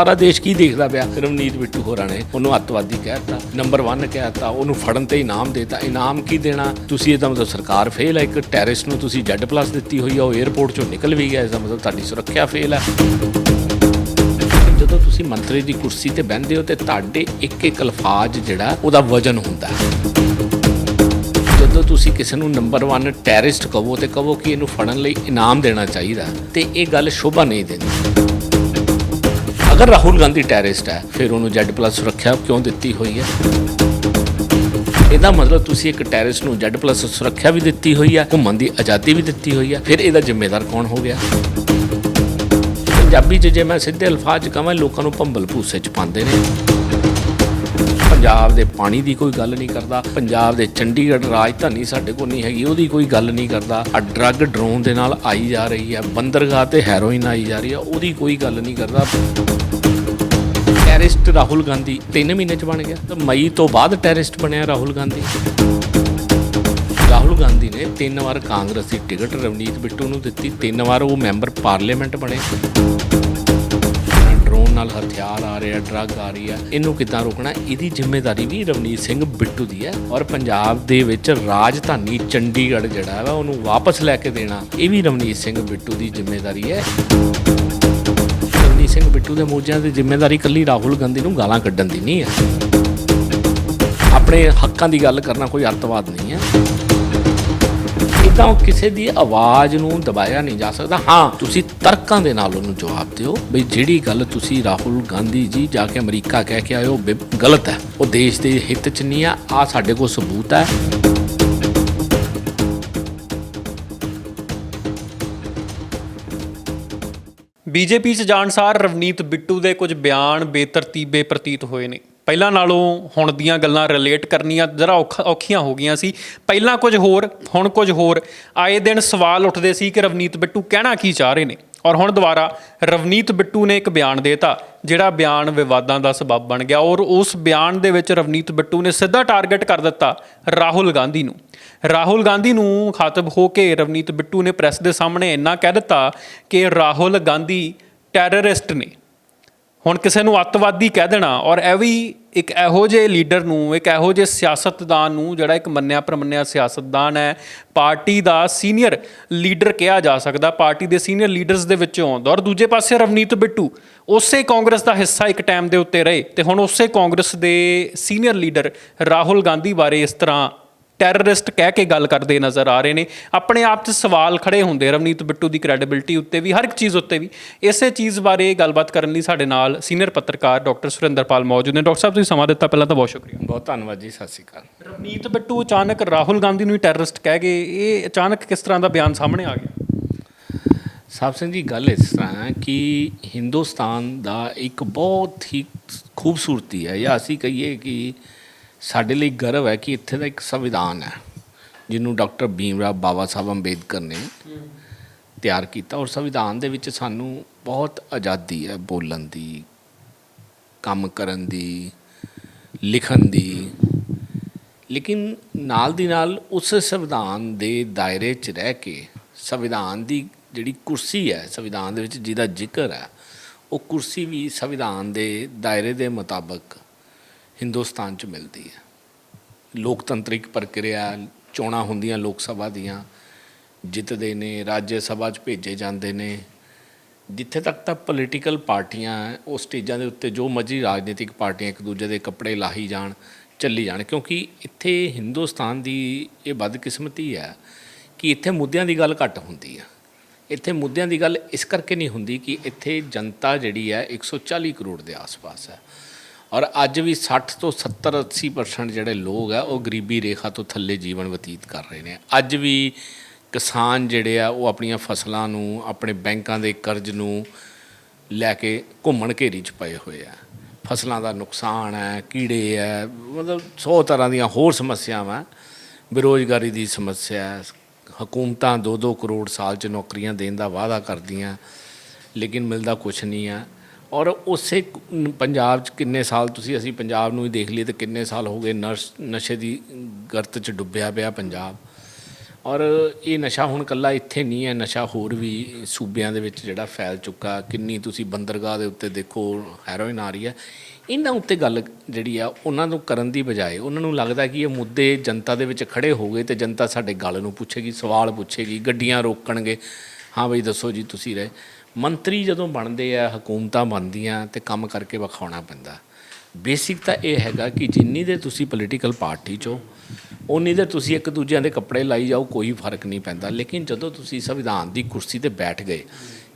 ਸਾਰਾ ਦੇਸ਼ ਕੀ ਦੇਖਦਾ ਪਿਆ? ਰਵਨੀਤ ਬਿੱਟੂ ਹੋਰਾਂ ਨੇ ਉਹਨੂੰ ਅੱਤਵਾਦੀ ਕਹਿਤਾ ਨੰਬਰ 1 ਕਹਿਤਾ ਉਹਨੂੰ ਫੜਨ ਤੇ ਇਨਾਮ ਦੇਤਾ। ਇਨਾਮ ਕੀ ਦੇਣਾ? ਤੁਸੀਂ ਇਹਦਾ ਮਤਲਬ ਸਰਕਾਰ ਫੇਲ ਹੈ, ਇੱਕ ਟੈਰਰਿਸਟ ਨੂੰ ਤੁਸੀਂ ਜੈਡ ਪਲੱਸ ਦਿੱਤੀ ਹੋਈ ਆ, ਉਹ 에ਅਰਪੋਰਟ ਚੋਂ ਨਿਕਲ ਵੀ ਗਿਆ, ਇਹਦਾ ਮਤਲਬ ਤੁਹਾਡੀ ਸੁਰੱਖਿਆ ਫੇਲ ਹੈ। ਜਦੋਂ ਤੁਸੀਂ ਮੰਤਰੀ ਦੀ ਕੁਰਸੀ ਤੇ ਬਹਿੰਦੇ ਹੋ ਤੇ ਤੁਹਾਡੇ ਇੱਕ ਇੱਕ ਅਲਫਾਜ਼ ਜਿਹੜਾ, ਉਹਦਾ ਵਜ਼ਨ ਹੁੰਦਾ ਹੈ। ਜਦੋਂ ਤੁਸੀਂ ਕਿਸੇ ਨੂੰ ਨੰਬਰ 1 ਟੈਰਰਿਸਟ ਕਹੋ ਤੇ ਕਹੋ ਕਿ ਇਹਨੂੰ ਫੜਨ ਲਈ ਇਨਾਮ ਦੇਣਾ ਚਾਹੀਦਾ, ਤੇ ਇਹ ਗੱਲ ਸ਼ੋਭਾ ਨਹੀਂ ਦਿੰਦੀ। ਅਗਰ ਰਾਹੁਲ ਗਾਂਧੀ ਟੈਰਰਿਸਟ ਹੈ, ਫਿਰ ਉਹਨੂੰ ਜੈਡ ਪਲੱਸ ਸੁਰੱਖਿਆ ਕਿਉਂ ਦਿੱਤੀ ਹੋਈ ਹੈ? ਇਹਦਾ ਮਤਲਬ ਤੁਸੀਂ ਇੱਕ ਟੈਰਰਿਸਟ ਨੂੰ ਜੈਡ ਪਲੱਸ ਸੁਰੱਖਿਆ ਵੀ ਦਿੱਤੀ ਹੋਈ ਹੈ, ਘੁੰਮਣ ਦੀ ਆਜ਼ਾਦੀ ਵੀ ਦਿੱਤੀ ਹੋਈ ਹੈ, ਫਿਰ ਇਹਦਾ ਜ਼ਿੰਮੇਦਾਰ ਕੌਣ ਹੋ ਗਿਆ? ਪੰਜਾਬੀ 'ਚ ਜੇ ਮੈਂ ਸਿੱਧੇ ਅਲਫਾਜ਼ ਕਹਾਂ, ਲੋਕਾਂ ਨੂੰ ਭੰਬਲ ਭੂਸੇ 'ਚ ਪਾਉਂਦੇ ਨੇ। ਪੰਜਾਬ ਦੇ ਪਾਣੀ ਦੀ ਕੋਈ ਗੱਲ ਨਹੀਂ ਕਰਦਾ, ਪੰਜਾਬ ਦੇ ਚੰਡੀਗੜ੍ਹ ਰਾਜਧਾਨੀ ਸਾਡੇ ਕੋਲ ਨਹੀਂ ਹੈਗੀ, ਉਹਦੀ ਕੋਈ ਗੱਲ ਨਹੀਂ ਕਰਦਾ। ਆ ਡਰੱਗ ਡਰੋਨ ਦੇ ਨਾਲ ਆਈ ਜਾ ਰਹੀ ਹੈ, ਬੰਦਰਗਾਹ ਤੇ ਹੈਰੋਇਨ ਆਈ ਜਾ ਰਹੀ ਹੈ, ਉਹਦੀ ਕੋਈ ਗੱਲ ਨਹੀਂ ਕਰਦਾ। ਟੈਰਰਿਸਟ ਰਾਹੁਲ ਗਾਂਧੀ 3 ਮਹੀਨੇ ਚ ਬਣ ਗਿਆ, ਤਾਂ ਮਈ ਤੋਂ ਬਾਅਦ ਟੈਰਰਿਸਟ ਬਣਿਆ ਰਾਹੁਲ ਗਾਂਧੀ। ਰਾਹੁਲ ਗਾਂਧੀ ਨੇ ਤਿੰਨ ਵਾਰ ਕਾਂਗਰਸ ਦੀ ਟਿਕਟ ਰਵਨੀਤ ਬਿੱਟੂ ਨੂੰ ਦਿੱਤੀ, ਤਿੰਨ ਵਾਰ ਉਹ ਮੈਂਬਰ ਪਾਰਲੀਮੈਂਟ ਬਣੇ। ਡਰੋਨ ਨਾਲ ਹਥਿਆਰ ਆ ਰਿਹਾ, ਡਰੱਗ ਆ ਰਹੀ ਹੈ ਇਹਨੂੰ ਕਿੱਦਾਂ ਰੋਕਣਾ? ਇਹਦੀ ਜ਼ਿੰਮੇਵਾਰੀ ਵੀ ਰਵਨੀਤ ਸਿੰਘ ਬਿੱਟੂ ਦੀ ਹੈ ਔਰ ਪੰਜਾਬ ਦੇ ਵਿੱਚ ਰਾਜਧਾਨੀ ਚੰਡੀਗੜ੍ਹ ਜਿਹੜਾ ਹੈ ਉਹਨੂੰ ਵਾਪਸ ਲੈ ਕੇ ਦੇਣਾ, ਇਹ ਵੀ ਰਵਨੀਤ ਸਿੰਘ ਬਿੱਟੂ ਦੀ ਜ਼ਿੰਮੇਵਾਰੀ ਹੈ। ਸਿੰਘ ਬਿੱਟੂ ਦੇ ਮੋਜਿਆਂ ਦੀ ਜ਼ਿੰਮੇਵਾਰੀ ਕੱਲੀ ਰਾਹੁਲ ਗਾਂਧੀ ਨੂੰ ਗਾਲਾਂ ਕੱਢਣ ਦੀ ਨਹੀਂ ਹੈ। ਆਪਣੇ ਹੱਕਾਂ ਦੀ ਗੱਲ ਕਰਨਾ ਕੋਈ ਅਰਥਵਾਦ ਨਹੀਂ ਹੈ। ਇਦਾਂ ਕਿਸੇ ਦੀ ਆਵਾਜ਼ ਨੂੰ ਦਬਾਇਆ ਨਹੀਂ ਜਾ ਸਕਦਾ। ਹਾਂ, ਤੁਸੀਂ ਤਰਕਾਂ ਦੇ ਨਾਲ ਉਹਨੂੰ ਜਵਾਬ ਦਿਓ ਵੀ ਜਿਹੜੀ ਗੱਲ ਤੁਸੀਂ ਰਾਹੁਲ ਗਾਂਧੀ ਜੀ ਜਾ ਕੇ ਅਮਰੀਕਾ ਕਹਿ ਕੇ ਆਏ ਹੋ, ਬਿ- ਗਲਤ ਹੈ। ਉਹ ਦੇਸ਼ ਦੇ ਹਿੱਤ 'ਚ ਨਹੀਂ ਆ ਆ ਸਾਡੇ ਕੋਲ ਸਬੂਤ ਹੈ। ਬੀਜੇਪੀ 'ਚ ਜਾਣ ਸਾਰ ਰਵਨੀਤ ਬਿੱਟੂ ਦੇ ਕੁਝ ਬਿਆਨ ਬੇਤਰਤੀਬੇ ਪ੍ਰਤੀਤ ਹੋਏ ਨੇ। ਪਹਿਲਾਂ ਨਾਲੋਂ ਹੁਣ ਦੀਆਂ ਗੱਲਾਂ ਰਿਲੇਟ ਕਰਨੀਆਂ ਜਰਾ ਔਖੀਆਂ ਹੋ ਗਈਆਂ ਸੀ। ਪਹਿਲਾਂ ਕੁਝ ਹੋਰ, ਹੁਣ ਕੁਝ ਹੋਰ। ਆਏ ਦਿਨ ਸਵਾਲ ਉੱਠਦੇ ਸੀ ਕਿ ਰਵਨੀਤ ਬਿੱਟੂ ਕਹਿਣਾ ਕੀ ਚਾਹ ਰਹੇ ਨੇ। ਔਰ ਹੁਣ ਦੁਬਾਰਾ ਰਵਨੀਤ ਬਿੱਟੂ ਨੇ ਇੱਕ ਬਿਆਨ ਦੇਤਾ, ਜਿਹੜਾ ਬਿਆਨ ਵਿਵਾਦਾਂ ਦਾ ਸਬਬ ਬਣ ਗਿਆ ਔਰ ਉਸ ਬਿਆਨ ਦੇ ਵਿੱਚ ਰਵਨੀਤ ਬਿੱਟੂ ਨੇ ਸਿੱਧਾ ਟਾਰਗੇਟ ਕਰ ਦਿੱਤਾ ਰਾਹੁਲ ਗਾਂਧੀ ਨੂੰ। ਰਾਹੁਲ ਗਾਂਧੀ ਨੂੰ ਖਾਤਬ ਹੋ ਕੇ ਰਵਨੀਤ ਬਿੱਟੂ ਨੇ ਪ੍ਰੈਸ ਦੇ ਸਾਹਮਣੇ ਇੰਨਾ ਕਹਿ ਦਿੱਤਾ ਕਿ ਰਾਹੁਲ ਗਾਂਧੀ ਟੈਰਰਿਸਟ ਨੇ। ਹੁਣ ਕਿਸੇ ਨੂੰ ਅੱਤਵਾਦੀ ਕਹਿ ਦੇਣਾ ਔਰ ਇਹ ਵੀ ਇੱਕ ਇਹੋ ਜਿਹੇ ਲੀਡਰ ਨੂੰ, ਇੱਕ ਇਹੋ ਜਿਹੇ ਸਿਆਸਤਦਾਨ ਨੂੰ ਜਿਹੜਾ ਇੱਕ ਮੰਨਿਆ ਪ੍ਰਮੰਨਿਆ ਸਿਆਸਤਦਾਨ ਹੈ, ਪਾਰਟੀ ਦਾ ਸੀਨੀਅਰ ਲੀਡਰ ਕਿਹਾ ਜਾ ਸਕਦਾ, ਪਾਰਟੀ ਦੇ ਸੀਨੀਅਰ ਲੀਡਰਸ ਦੇ ਵਿੱਚੋਂ ਆਉਂਦਾ। ਔਰ ਦੂਜੇ ਪਾਸੇ ਰਵਨੀਤ ਬਿੱਟੂ, ਉਸੇ ਕਾਂਗਰਸ ਦਾ ਹਿੱਸਾ ਇੱਕ ਟਾਈਮ ਦੇ ਉੱਤੇ ਰਹੇ ਤੇ ਹੁਣ ਉਸੇ ਕਾਂਗਰਸ ਦੇ ਸੀਨੀਅਰ ਲੀਡਰ ਰਾਹੁਲ ਗਾਂਧੀ ਬਾਰੇ ਇਸ ਤਰ੍ਹਾਂ ਟੈਰਰਿਸਟ ਕਹਿ ਕੇ ਗੱਲ ਕਰਦੇ ਨਜ਼ਰ ਆ ਰਹੇ ਨੇ। ਆਪਣੇ ਆਪ 'ਚ ਸਵਾਲ ਖੜੇ ਹੁੰਦੇ ਰਵਨੀਤ ਬਿੱਟੂ ਦੀ ਕ੍ਰੈਡੀਬਿਲਟੀ ਉੱਤੇ ਵੀ ਹਰ ਇੱਕ ਚੀਜ਼ ਉੱਤੇ ਵੀ। ਇਸੇ ਚੀਜ਼ ਬਾਰੇ ਗੱਲਬਾਤ ਕਰਨ ਲਈ ਸਾਡੇ ਨਾਲ ਸੀਨੀਅਰ ਪੱਤਰਕਾਰ ਡਾਕਟਰ ਸੁਰਿੰਦਰਪਾਲ ਮੌਜੂਦ ਨੇ। ਡਾਕਟਰ ਸਾਹਿਬ ਤੁਸੀਂ ਸਮਾਂ ਦਿੱਤਾ ਪਹਿਲਾਂ ਤਾਂ ਬਹੁਤ ਸ਼ੁਕਰੀਆ। ਬਹੁਤ ਧੰਨਵਾਦ ਜੀ ਸਤਿ ਸ਼੍ਰੀ ਅਕਾਲ। ਰਵਨੀਤ ਬਿੱਟੂ ਅਚਾਨਕ ਰਾਹੁਲ ਗਾਂਧੀ ਨੂੰ ਹੀ ਟੈਰਰਿਸਟ ਕਹਿ ਗਏ। ਇਹ ਅਚਾਨਕ ਕਿਸ ਤਰ੍ਹਾਂ ਦਾ ਬਿਆਨ ਸਾਹਮਣੇ ਆ ਗਿਆ? ਸਾਹਿਬ ਸਿੰਘ ਜੀ ਗੱਲ ਇਸ ਤਰ੍ਹਾਂ ਹੈ ਕਿ ਹਿੰਦੁਸਤਾਨ ਦਾ ਇੱਕ ਬਹੁਤ ਹੀ ਖੂਬਸੂਰਤੀ ਹੈ। ਜਾਂ ਅਸੀਂ ਕਹੀਏ ਕਿ ਸਾਡੇ ਲਈ ਗਰਵ ਹੈ ਕਿ ਇੱਥੇ ਦਾ ਇੱਕ ਸੰਵਿਧਾਨ ਹੈ, ਜਿਹਨੂੰ ਡਾਕਟਰ ਭੀਮਰਾਵ ਬਾਬਾ ਸਾਹਿਬ ਅੰਬੇਦਕਰ ਨੇ ਤਿਆਰ ਕੀਤਾ। ਔਰ ਸੰਵਿਧਾਨ ਦੇ ਵਿੱਚ ਸਾਨੂੰ ਬਹੁਤ ਆਜ਼ਾਦੀ ਹੈ ਬੋਲਣ ਦੀ, ਕੰਮ ਕਰਨ ਦੀ, ਲਿਖਣ ਦੀ। ਲੇਕਿਨ ਨਾਲ ਦੀ ਨਾਲ ਉਸ ਸੰਵਿਧਾਨ ਦੇ ਦਾਇਰੇ 'ਚ ਰਹਿ ਕੇ ਸੰਵਿਧਾਨ ਦੀ ਜਿਹੜੀ ਕੁਰਸੀ ਹੈ, ਸੰਵਿਧਾਨ ਦੇ ਵਿੱਚ ਜਿਹਦਾ ਜ਼ਿਕਰ ਹੈ, ਉਹ ਕੁਰਸੀ ਵੀ ਸੰਵਿਧਾਨ ਦੇ ਦਾਇਰੇ ਦੇ ਮੁਤਾਬਕ ਹਿੰਦੁਸਤਾਨ 'ਚ ਮਿਲਦੀ ਹੈ। ਲੋਕਤੰਤਰਿਕ ਪ੍ਰਕਿਰਿਆ, ਚੋਣਾਂ ਹੁੰਦੀਆਂ ਲੋਕ ਸਭਾ ਦੀਆਂ, ਜਿੱਤਦੇ ਨੇ, ਰਾਜ ਸਭਾ 'ਚ ਭੇਜੇ ਜਾਂਦੇ ਨੇ। ਜਿੱਥੇ ਤੱਕ ਤਾਂ ਪੋਲੀਟੀਕਲ ਪਾਰਟੀਆਂ ਉਹ ਸਟੇਜਾਂ ਦੇ ਉੱਤੇ ਜੋ ਮਰਜ਼ੀ ਰਾਜਨੀਤਿਕ ਪਾਰਟੀਆਂ ਇੱਕ ਦੂਜੇ ਦੇ ਕੱਪੜੇ ਲਾਹੀ ਜਾਣ, ਚੱਲੀ ਜਾਣ, ਕਿਉਂਕਿ ਇੱਥੇ ਹਿੰਦੁਸਤਾਨ ਦੀ ਇਹ ਬਦਕਿਸਮਤੀ ਹੈ ਕਿ ਇੱਥੇ ਮੁੱਦਿਆਂ ਦੀ ਗੱਲ ਘੱਟ ਹੁੰਦੀ ਹੈ। ਇੱਥੇ ਮੁੱਦਿਆਂ ਦੀ ਗੱਲ ਇਸ ਕਰਕੇ ਨਹੀਂ ਹੁੰਦੀ ਕਿ ਇੱਥੇ ਜਨਤਾ ਜਿਹੜੀ ਹੈ 140 ਕਰੋੜ ਦੇ ਆਸ-ਪਾਸ ਹੈ। ਔਰ ਅੱਜ ਵੀ 60 ਤੋਂ 70 80% ਜਿਹੜੇ ਲੋਕ ਆ, ਉਹ ਗਰੀਬੀ ਰੇਖਾ ਤੋਂ ਥੱਲੇ ਜੀਵਨ ਬਤੀਤ ਕਰ ਰਹੇ ਨੇ। ਅੱਜ ਵੀ ਕਿਸਾਨ ਜਿਹੜੇ ਆ, ਉਹ ਆਪਣੀਆਂ ਫਸਲਾਂ ਨੂੰ, ਆਪਣੇ ਬੈਂਕਾਂ ਦੇ ਕਰਜ਼ ਨੂੰ ਲੈ ਕੇ ਘੁੰਮਣ ਘੇਰੀ 'ਚ ਪਏ ਹੋਏ ਆ। ਫਸਲਾਂ ਦਾ ਨੁਕਸਾਨ ਹੈ, ਕੀੜੇ ਹੈ, ਮਤਲਬ 100 ਤਰ੍ਹਾਂ ਦੀਆਂ ਹੋਰ ਸਮੱਸਿਆਵਾਂ, ਬੇਰੋਜ਼ਗਾਰੀ ਦੀ ਸਮੱਸਿਆ ਹੈ ਹਕੂਮਤਾਂ 2-2 ਕਰੋੜ ਸਾਲ 'ਚ ਨੌਕਰੀਆਂ ਦੇਣ ਦਾ ਵਾਅਦਾ ਕਰਦੀਆਂ, ਲੇਕਿਨ ਮਿਲਦਾ ਕੁਝ ਨਹੀਂ ਆ। ਔਰ ਉਸੇ ਪੰਜਾਬ 'ਚ ਕਿੰਨੇ ਸਾਲ ਤੁਸੀਂ, ਅਸੀਂ ਪੰਜਾਬ ਨੂੰ ਹੀ ਦੇਖ ਲਈਏ ਤੇ ਕਿੰਨੇ ਸਾਲ ਹੋ ਗਏ ਨਰਸ, ਨਸ਼ੇ ਦੀ ਗਰਤ 'ਚ ਡੁੱਬਿਆ ਪਿਆ ਪੰਜਾਬ। ਔਰ ਇਹ ਨਸ਼ਾ ਹੁਣ ਕੱਲਾ ਇੱਥੇ ਨਹੀਂ ਹੈ, ਨਸ਼ਾ ਹੋਰ ਵੀ ਸੂਬਿਆਂ ਦੇ ਵਿੱਚ ਜਿਹੜਾ ਫੈਲ ਚੁੱਕਾ, ਕਿੰਨੀ ਤੁਸੀਂ ਬੰਦਰਗਾਹ ਦੇ ਉੱਤੇ ਦੇਖੋ, ਹੈਰੋਇਨ ਆ ਰਹੀ ਹੈ। ਇਹਨਾਂ ਉੱਤੇ ਗੱਲ ਜਿਹੜੀ ਆ, ਉਹਨਾਂ ਨੂੰ ਕਰਨ ਦੀ ਬਜਾਏ ਉਹਨਾਂ ਨੂੰ ਲੱਗਦਾ ਕਿ ਇਹ ਮੁੱਦੇ ਜਨਤਾ ਦੇ ਵਿੱਚ ਖੜੇ ਹੋ ਗਏ ਤੇ ਜਨਤਾ ਸਾਡੇ ਗੱਲ ਨੂੰ ਪੁੱਛੇਗੀ, ਸਵਾਲ ਪੁੱਛੇਗੀ, ਗੱਡੀਆਂ ਰੋਕਣਗੇ। ਹਾਂ ਬਈ ਦੱਸੋ ਜੀ, ਤੁਸੀਂ ਰਹੇ। ਮੰਤਰੀ ਜਦੋਂ ਬਣਦੇ ਆ, ਹਕੂਮਤਾਂ ਬਣਦੀਆਂ ਤੇ ਕੰਮ ਕਰਕੇ ਵਿਖਾਉਣਾ ਪੈਂਦਾ। ਬੇਸਿਕ ਤਾਂ ਇਹ ਹੈਗਾ ਕਿ ਜਿੰਨੀ ਦੇ ਤੁਸੀਂ ਪੋਲੀਟੀਕਲ ਪਾਰਟੀ ਚੋਂ ਉਨੀ ਦੇ ਤੁਸੀਂ ਇੱਕ ਦੂਜਿਆਂ ਦੇ ਕੱਪੜੇ ਲਾਈ ਜਾਓ, ਕੋਈ ਫ਼ਰਕ ਨਹੀਂ ਪੈਂਦਾ। ਲੇਕਿਨ ਜਦੋਂ ਤੁਸੀਂ ਸੰਵਿਧਾਨ ਦੀ ਕੁਰਸੀ ਤੇ ਬੈਠ ਗਏ,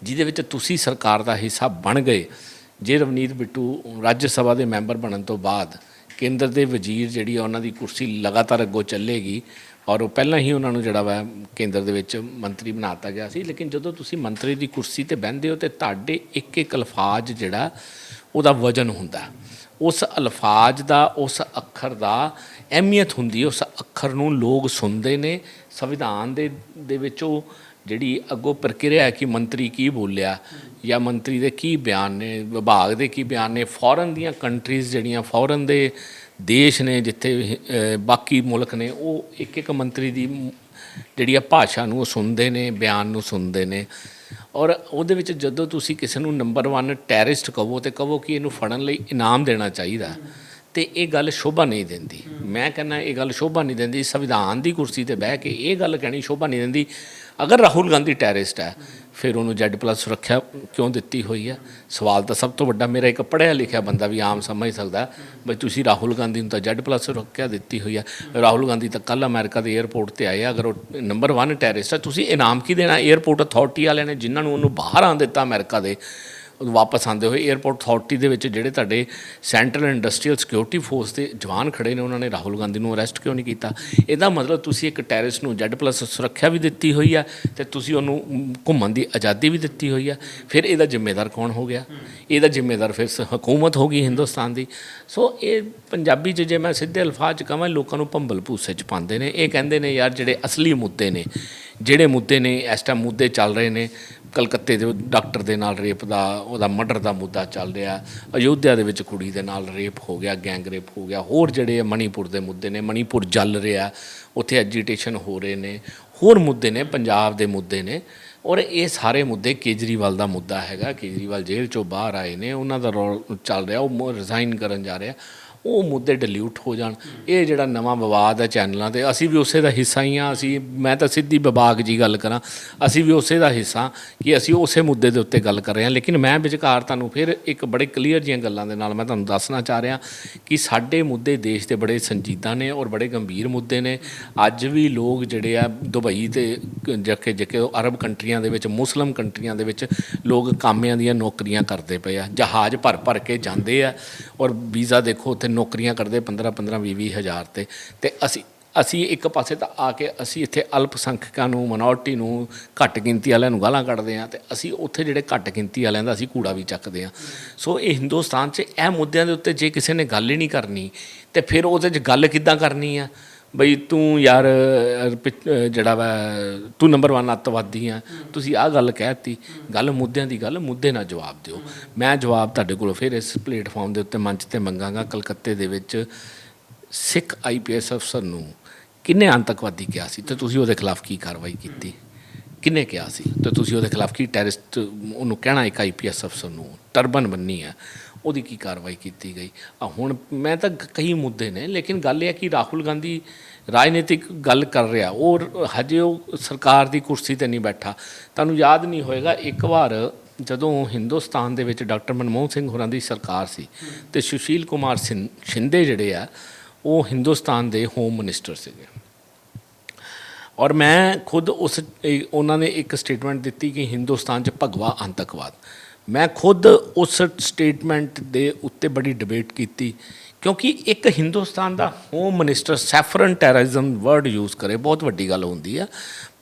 ਜਿਹਦੇ ਵਿੱਚ ਤੁਸੀਂ ਸਰਕਾਰ ਦਾ ਹਿੱਸਾ ਬਣ ਗਏ, ਜੇ ਰਵਨੀਤ ਬਿੱਟੂ ਰਾਜ ਸਭਾ ਦੇ ਮੈਂਬਰ ਬਣਨ ਤੋਂ ਬਾਅਦ, ਕੇਂਦਰ ਦੇ ਵਜ਼ੀਰ ਜਿਹੜੀ ਆ, ਉਹਨਾਂ ਦੀ ਕੁਰਸੀ ਲਗਾਤਾਰ ਅੱਗੋਂ ਚੱਲੇਗੀ ਔਰ ਉਹ ਪਹਿਲਾਂ ਹੀ ਉਹਨਾਂ ਨੂੰ ਜਿਹੜਾ ਵਾ ਕੇਂਦਰ ਦੇ ਵਿੱਚ ਮੰਤਰੀ ਬਣਾਤਾ ਗਿਆ ਸੀ, ਲੇਕਿਨ ਜਦੋਂ ਤੁਸੀਂ ਮੰਤਰੀ ਦੀ ਕੁਰਸੀ ਤੇ ਬਹਿੰਦੇ ਹੋ ਤੇ ਤੁਹਾਡੇ ਇੱਕ ਇੱਕ ਅਲਫਾਜ਼ ਜਿਹੜਾ ਉਹਦਾ ਵਜ਼ਨ ਹੁੰਦਾ। ਉਸ ਅਲਫਾਜ਼ ਦਾ, ਉਸ ਅੱਖਰ ਦਾ ਅਹਿਮੀਅਤ ਹੁੰਦੀ ਉਸ ਅੱਖਰ ਨੂੰ ਲੋਕ ਸੁਣਦੇ ਨੇ। ਸੰਵਿਧਾਨ ਦੇ ਦੇ ਵਿੱਚ ਉਹ ਜਿਹੜੀ ਅੱਗੋਂ ਪ੍ਰਕਿਰਿਆ ਹੈ ਕਿ ਮੰਤਰੀ ਕੀ ਬੋਲਿਆ ਜਾਂ ਮੰਤਰੀ ਦੇ ਕੀ ਬਿਆਨ ਨੇ, ਵਿਭਾਗ ਦੇ ਕੀ ਬਿਆਨ ਨੇ, ਫੋਰਨ ਦੀਆਂ ਕੰਟਰੀਜ਼ ਜਿਹੜੀਆਂ ਫੋਰਨ ਦੇ ਦੇਸ਼ ਨੇ ਜਿੱਥੇ ਬਾਕੀ ਮੁਲਕ ਨੇ, ਉਹ ਇੱਕ ਇੱਕ ਮੰਤਰੀ ਦੀ ਜਿਹੜੀ ਆ ਭਾਸ਼ਾ ਨੂੰ ਉਹ ਸੁਣਦੇ ਨੇ, ਬਿਆਨ ਨੂੰ ਸੁਣਦੇ ਨੇ। ਔਰ ਉਹਦੇ ਵਿੱਚ ਜਦੋਂ ਤੁਸੀਂ ਕਿਸੇ ਨੂੰ ਨੰਬਰ 1 ਟੈਰਰਿਸਟ ਕਹੋ ਤੇ ਕਹੋ ਕਿ ਇਹਨੂੰ ਫੜਨ ਲਈ ਇਨਾਮ ਦੇਣਾ ਚਾਹੀਦਾ, ਤੇ ਇਹ ਗੱਲ ਸ਼ੋਭਾ ਨਹੀਂ ਦਿੰਦੀ। ਮੈਂ ਕਹਿੰਦਾ ਇਹ ਗੱਲ ਸ਼ੋਭਾ ਨਹੀਂ ਦਿੰਦੀ। ਸੰਵਿਧਾਨ ਦੀ ਕੁਰਸੀ ਤੇ ਬਹਿ ਕੇ ਇਹ ਗੱਲ ਕਹਿਣੀ ਸ਼ੋਭਾ ਨਹੀਂ ਦਿੰਦੀ। ਅਗਰ ਰਾਹੁਲ ਗਾਂਧੀ ਟੈਰਰਿਸਟ ਹੈ ਫਿਰ ਉਹਨੂੰ ਜੈਡ ਪਲੱਸ ਸੁਰੱਖਿਆ ਕਿਉਂ ਦਿੱਤੀ ਹੋਈ ਹੈ? ਸਵਾਲ ਤਾਂ ਸਭ ਤੋਂ ਵੱਡਾ ਮੇਰਾ ਇੱਕ ਪੜ੍ਹਿਆ ਲਿਖਿਆ ਬੰਦਾ ਵੀ ਆਮ ਸਮਝ ਸਕਦਾ ਬਈ ਤੁਸੀਂ ਰਾਹੁਲ ਗਾਂਧੀ ਨੂੰ ਤਾਂ ਜੈਡ ਪਲੱਸ ਸੁਰੱਖਿਆ ਦਿੱਤੀ ਹੋਈ ਹੈ। ਰਾਹੁਲ ਗਾਂਧੀ ਤਾਂ ਕੱਲ ਅਮਰੀਕਾ ਦੇ 에ਅਰਪੋਰਟ ਤੇ ਆਏ ਅਗਰ ਉਹ ਨੰਬਰ 1 ਟੈਰਰਿਸਟ ਹੈ, ਤੁਸੀਂ ਇਨਾਮ ਕੀ ਦੇਣਾ? 에ਅਰਪੋਰਟ ਅਥਾਰਟੀ ਵਾਲਿਆਂ ਨੇ ਜਿਨ੍ਹਾਂ ਨੂੰ ਉਹਨੂੰ ਬਾਹਰ ਆਉਣ ਦਿੱਤਾ ਅਮਰੀਕਾ ਦੇ ਵਾਪਸ ਆਉਂਦੇ ਹੋਏ 에ਅਰਪੋਰਟ ਅਥਾਰਟੀ ਦੇ ਵਿੱਚ ਜਿਹੜੇ ਤੁਹਾਡੇ ਸੈਂਟਰਲ ਇੰਡਸਟਰੀਅਲ ਸਿਕਿਉਰਿਟੀ ਫੋਰਸ ਦੇ ਜਵਾਨ ਖੜੇ ਨੇ, ਉਹਨਾਂ ਨੇ ਰਾਹੁਲ ਗਾਂਧੀ ਨੂੰ ਅਰੈਸਟ ਕਿਉਂ ਨਹੀਂ ਕੀਤਾ? ਇਹਦਾ ਮਤਲਬ ਤੁਸੀਂ ਇੱਕ ਟੈਰਰਿਸਟ ਨੂੰ ਜੈਡ ਪਲੱਸ ਸੁਰੱਖਿਆ ਵੀ ਦਿੱਤੀ ਹੋਈ ਆ ਤੇ ਤੁਸੀਂ ਉਹਨੂੰ ਘੁੰਮਣ ਦੀ ਆਜ਼ਾਦੀ ਵੀ ਦਿੱਤੀ ਹੋਈ ਆ। ਫਿਰ ਇਹਦਾ ਜ਼ਿੰਮੇਦਾਰ ਕੌਣ ਹੋ ਗਿਆ? ਇਹਦਾ ਜ਼ਿੰਮੇਦਾਰ ਫਿਰ ਸ- ਹਕੂਮਤ ਹੋ ਗਈ ਹਿੰਦੁਸਤਾਨ ਦੀ। ਸੋ ਇਹ ਪੰਜਾਬੀ 'ਚ ਜੇ ਮੈਂ ਸਿੱਧੇ ਅਲਫਾਜ਼ 'ਚ ਕਹਾਂ, ਲੋਕਾਂ ਨੂੰ ਭੰਬਲ ਭੂਸੇ 'ਚ ਪਾਉਂਦੇ ਨੇ। ਇਹ ਕਹਿੰਦੇ ਨੇ, ਯਾਰ, ਜਿਹੜੇ ਅਸਲੀ ਮੁੱਦੇ ਨੇ, ਜਿਹੜੇ ਮੁੱਦੇ ਨੇ, ਇਸ ਟਾਈਮ ਮੁੱਦੇ ਚੱਲ ਰਹੇ ਨੇ ਕਲਕੱਤੇ ਦੇ ਡਾਕਟਰ ਦੇ ਨਾਲ ਰੇਪ ਦਾ, ਉਹਦਾ ਮਰਡਰ ਦਾ ਮੁੱਦਾ ਚੱਲ ਰਿਹਾ। ਅਯੋਧਿਆ ਦੇ ਵਿੱਚ ਕੁੜੀ ਦੇ ਨਾਲ ਰੇਪ ਹੋ ਗਿਆ, ਗੈਂਗ ਰੇਪ ਹੋ ਗਿਆ। ਹੋਰ ਜਿਹੜੇ ਆ ਮਣੀਪੁਰ ਦੇ ਮੁੱਦੇ ਨੇ, ਮਣੀਪੁਰ ਜਲ ਰਿਹਾ, ਉੱਥੇ ਐਜੀਟੇਸ਼ਨ ਹੋ ਰਹੇ ਨੇ। ਹੋਰ ਮੁੱਦੇ ਨੇ, ਪੰਜਾਬ ਦੇ ਮੁੱਦੇ ਨੇ। ਔਰ ਇਹ ਸਾਰੇ ਮੁੱਦੇ ਕੇਜਰੀਵਾਲ ਦਾ ਮੁੱਦਾ ਹੈਗਾ। ਕੇਜਰੀਵਾਲ ਜੇਲ੍ਹ ਚੋਂ ਬਾਹਰ ਆਏ ਨੇ, ਉਹਨਾਂ ਦਾ ਰੋਲ ਚੱਲ ਰਿਹਾ, ਉਹ ਰਿਜ਼ਾਈਨ ਕਰਨ ਜਾ ਰਿਹਾ। ਉਹ ਮੁੱਦੇ ਡਿਲੀਟ ਹੋ ਜਾਣ। ਇਹ ਜਿਹੜਾ ਨਵਾਂ ਵਿਵਾਦ ਹੈ ਚੈਨਲਾਂ ਤੇ, ਅਸੀਂ ਵੀ ਉਸੇ ਦਾ ਹਿੱਸਾ ਹੀ ਆ ਅਸੀਂ, ਮੈਂ ਤਾਂ ਸਿੱਧੀ ਵਿਭਾਗ ਜੀ ਗੱਲ ਕਰਾਂ। ਅਸੀਂ ਵੀ ਉਸੇ ਦਾ ਹਿੱਸਾ ਕਿ ਅਸੀਂ ਉਸੇ ਮੁੱਦੇ ਦੇ ਉੱਤੇ ਗੱਲ ਕਰ ਰਹੇ ਹਾਂ। ਲੇਕਿਨ ਮੈਂ ਵਿਚਕਾਰ ਤੁਹਾਨੂੰ ਫਿਰ ਇੱਕ ਬੜੇ ਕਲੀਅਰ ਜੀਆਂ ਗੱਲਾਂ ਦੇ ਨਾਲ ਮੈਂ ਤੁਹਾਨੂੰ ਦੱਸਣਾ ਚਾਹ ਰਿਹਾ ਕਿ ਸਾਡੇ ਮੁੱਦੇ ਦੇਸ਼ ਦੇ ਬੜੇ ਸੰਜੀਦਾ ਨੇ ਔਰ ਬੜੇ ਗੰਭੀਰ ਮੁੱਦੇ ਨੇ। ਅੱਜ ਵੀ ਲੋਕ ਜਿਹੜੇ ਆ ਦੁਬਈ ਤੇ ਜੱਕੇ ਜੱਕੇ ਅਰਬ ਕੰਟਰੀਆਂ ਦੇ ਵਿੱਚ, ਮੁਸਲਮ ਕੰਟਰੀਆਂ ਦੇ ਵਿੱਚ ਲੋਕ ਕਾਮਿਆਂ ਦੀਆਂ ਨੌਕਰੀਆਂ ਕਰਦੇ ਪਏ ਆ। ਜਹਾਜ਼ ਭਰ ਭਰ ਕੇ ਜਾਂਦੇ ਆ ਔਰ ਵੀਜ਼ਾ ਦੇਖੋ ਉੱਥੇ ਨੌਕਰੀਆਂ ਕਰਦੇ 15 15 20 20 ਹਜ਼ਾਰ ਤੇ ਤੇ ਅਸੀਂ ਅਸੀਂ ਇੱਕ ਪਾਸੇ ਤਾਂ ਆ ਕੇ ਅਸੀਂ ਇੱਥੇ ਅਲਪ ਨੂੰ ਮਿਨੋਰਟੀ ਨੂੰ ਘੱਟ ਗਿਣਤੀ ਵਾਲਿਆਂ ਨੂੰ ਗਾਲਾਂ ਕੱਢਦੇ ਆ ਤੇ ਅਸੀਂ ਉੱਥੇ ਜਿਹੜੇ ਘੱਟ ਗਿਣਤੀ ਵਾਲਿਆਂ ਦਾ ਅਸੀਂ ਕੂੜਾ ਵੀ ਚੱਕਦੇ ਆ ਸੋ ਇਹ ਹਿੰਦੁਸਤਾਨ 'ਚ ਇਹ ਮੁੱਦਿਆਂ ਦੇ ਉੱਤੇ ਜੇ ਕਿਸੇ ਨੇ ਗੱਲ ਹੀ ਨਹੀਂ ਕਰਨੀ, ਤੇ ਫਿਰ ਉਹਦੇ 'ਚ ਗੱਲ ਕਿੱਦਾਂ ਕਰਨੀ ਆ? ਬਈ ਤੂੰ ਯਾਰ ਪਿ- ਜਿਹੜਾ ਵਾ, ਤੂੰ ਨੰਬਰ 1 ਅੱਤਵਾਦੀ ਆ। ਤੁਸੀਂ ਆਹ ਗੱਲ ਕਹਿਤੀ। ਗੱਲ ਮੁੱਦਿਆਂ ਦੀ ਗੱਲ, ਮੁੱਦੇ ਨਾਲ ਜਵਾਬ ਦਿਓ। ਮੈਂ ਜਵਾਬ ਤੁਹਾਡੇ ਕੋਲੋਂ ਫਿਰ ਇਸ ਪਲੇਟਫਾਰਮ ਦੇ ਉੱਤੇ ਮੰਚ ਤੇ ਮੰਗਾਂਗਾ, ਕਲਕੱਤੇ ਦੇ ਵਿੱਚ ਸਿੱਖ ਆਈਪੀਐਸ ਅਫਸਰ ਨੂੰ ਕਿੰਨੇ ਆਤੰਕਵਾਦੀ ਕਿਹਾ ਸੀ ਤੇ ਤੁਸੀਂ ਉਹਦੇ ਖਿਲਾਫ ਕੀ ਕਾਰਵਾਈ ਕੀਤੀ? ਕਿੰਨੇ ਕਿਹਾ ਸੀ? ਤੇ ਤੁਸੀਂ ਉਹਦੇ ਖਿਲਾਫ ਕੀ ਟੈਰਰਿਸਟ ਉਹਨੂੰ ਕਹਿਣਾ ਇੱਕ ਆਈਪੀਐਸ ਅਫਸਰ ਨੂੰ? ਟਰਬਨ ਬੰਨੀ ਆ। ਉਹਦੀ ਕੀ ਕਾਰਵਾਈ ਕੀਤੀ ਗਈ? ਆ ਹੁਣ ਮੈਂ ਤਾਂ ਕਈ ਮੁੱਦੇ ਨੇ, ਲੇਕਿਨ ਗੱਲ ਇਹ ਹੈ ਕਿ ਰਾਹੁਲ ਗਾਂਧੀ ਰਾਜਨੀਤਿਕ ਗੱਲ ਕਰ ਰਿਹਾ। ਉਹ ਹਜੇ ਉਹ ਸਰਕਾਰ ਦੀ ਕੁਰਸੀ ਤੇ ਨਹੀਂ ਬੈਠਾ। ਤੁਹਾਨੂੰ ਯਾਦ ਨਹੀਂ ਹੋਏਗਾ, ਇੱਕ ਵਾਰ ਜਦੋਂ ਹਿੰਦੁਸਤਾਨ ਦੇ ਵਿੱਚ ਡਾਕਟਰ ਮਨਮੋਹਨ ਸਿੰਘ ਹੋਰਾਂ ਦੀ ਸਰਕਾਰ ਸੀ ਤੇ ਸੁਸ਼ੀਲ ਕੁਮਾਰ ਸਿੰ- ਸ਼ਿੰਦੇ ਜਿਹੜੇ ਆ, ਉਹ ਹਿੰਦੁਸਤਾਨ ਦੇ ਹੋਮ ਮਿਨਿਸਟਰ ਸੀਗੇ। ਔਰ ਮੈਂ ਖੁਦ ਉਸ ਉਹਨਾਂ ਨੇ ਇੱਕ ਸਟੇਟਮੈਂਟ ਦਿੱਤੀ ਕਿ ਹਿੰਦੁਸਤਾਨ 'ਚ ਭਗਵਾ ਆਤੰਕਵਾਦ। ਮੈਂ ਖੁਦ ਉਸ ਸਟੇਟਮੈਂਟ ਦੇ ਉੱਤੇ ਬੜੀ ਡਿਬੇਟ ਕੀਤੀ, ਕਿਉਂਕਿ ਇੱਕ ਹਿੰਦੁਸਤਾਨ ਦਾ home minister saffron terrorism word use ਕਰੇ, ਬਹੁਤ ਵੱਡੀ ਗੱਲ ਹੁੰਦੀ ਆ।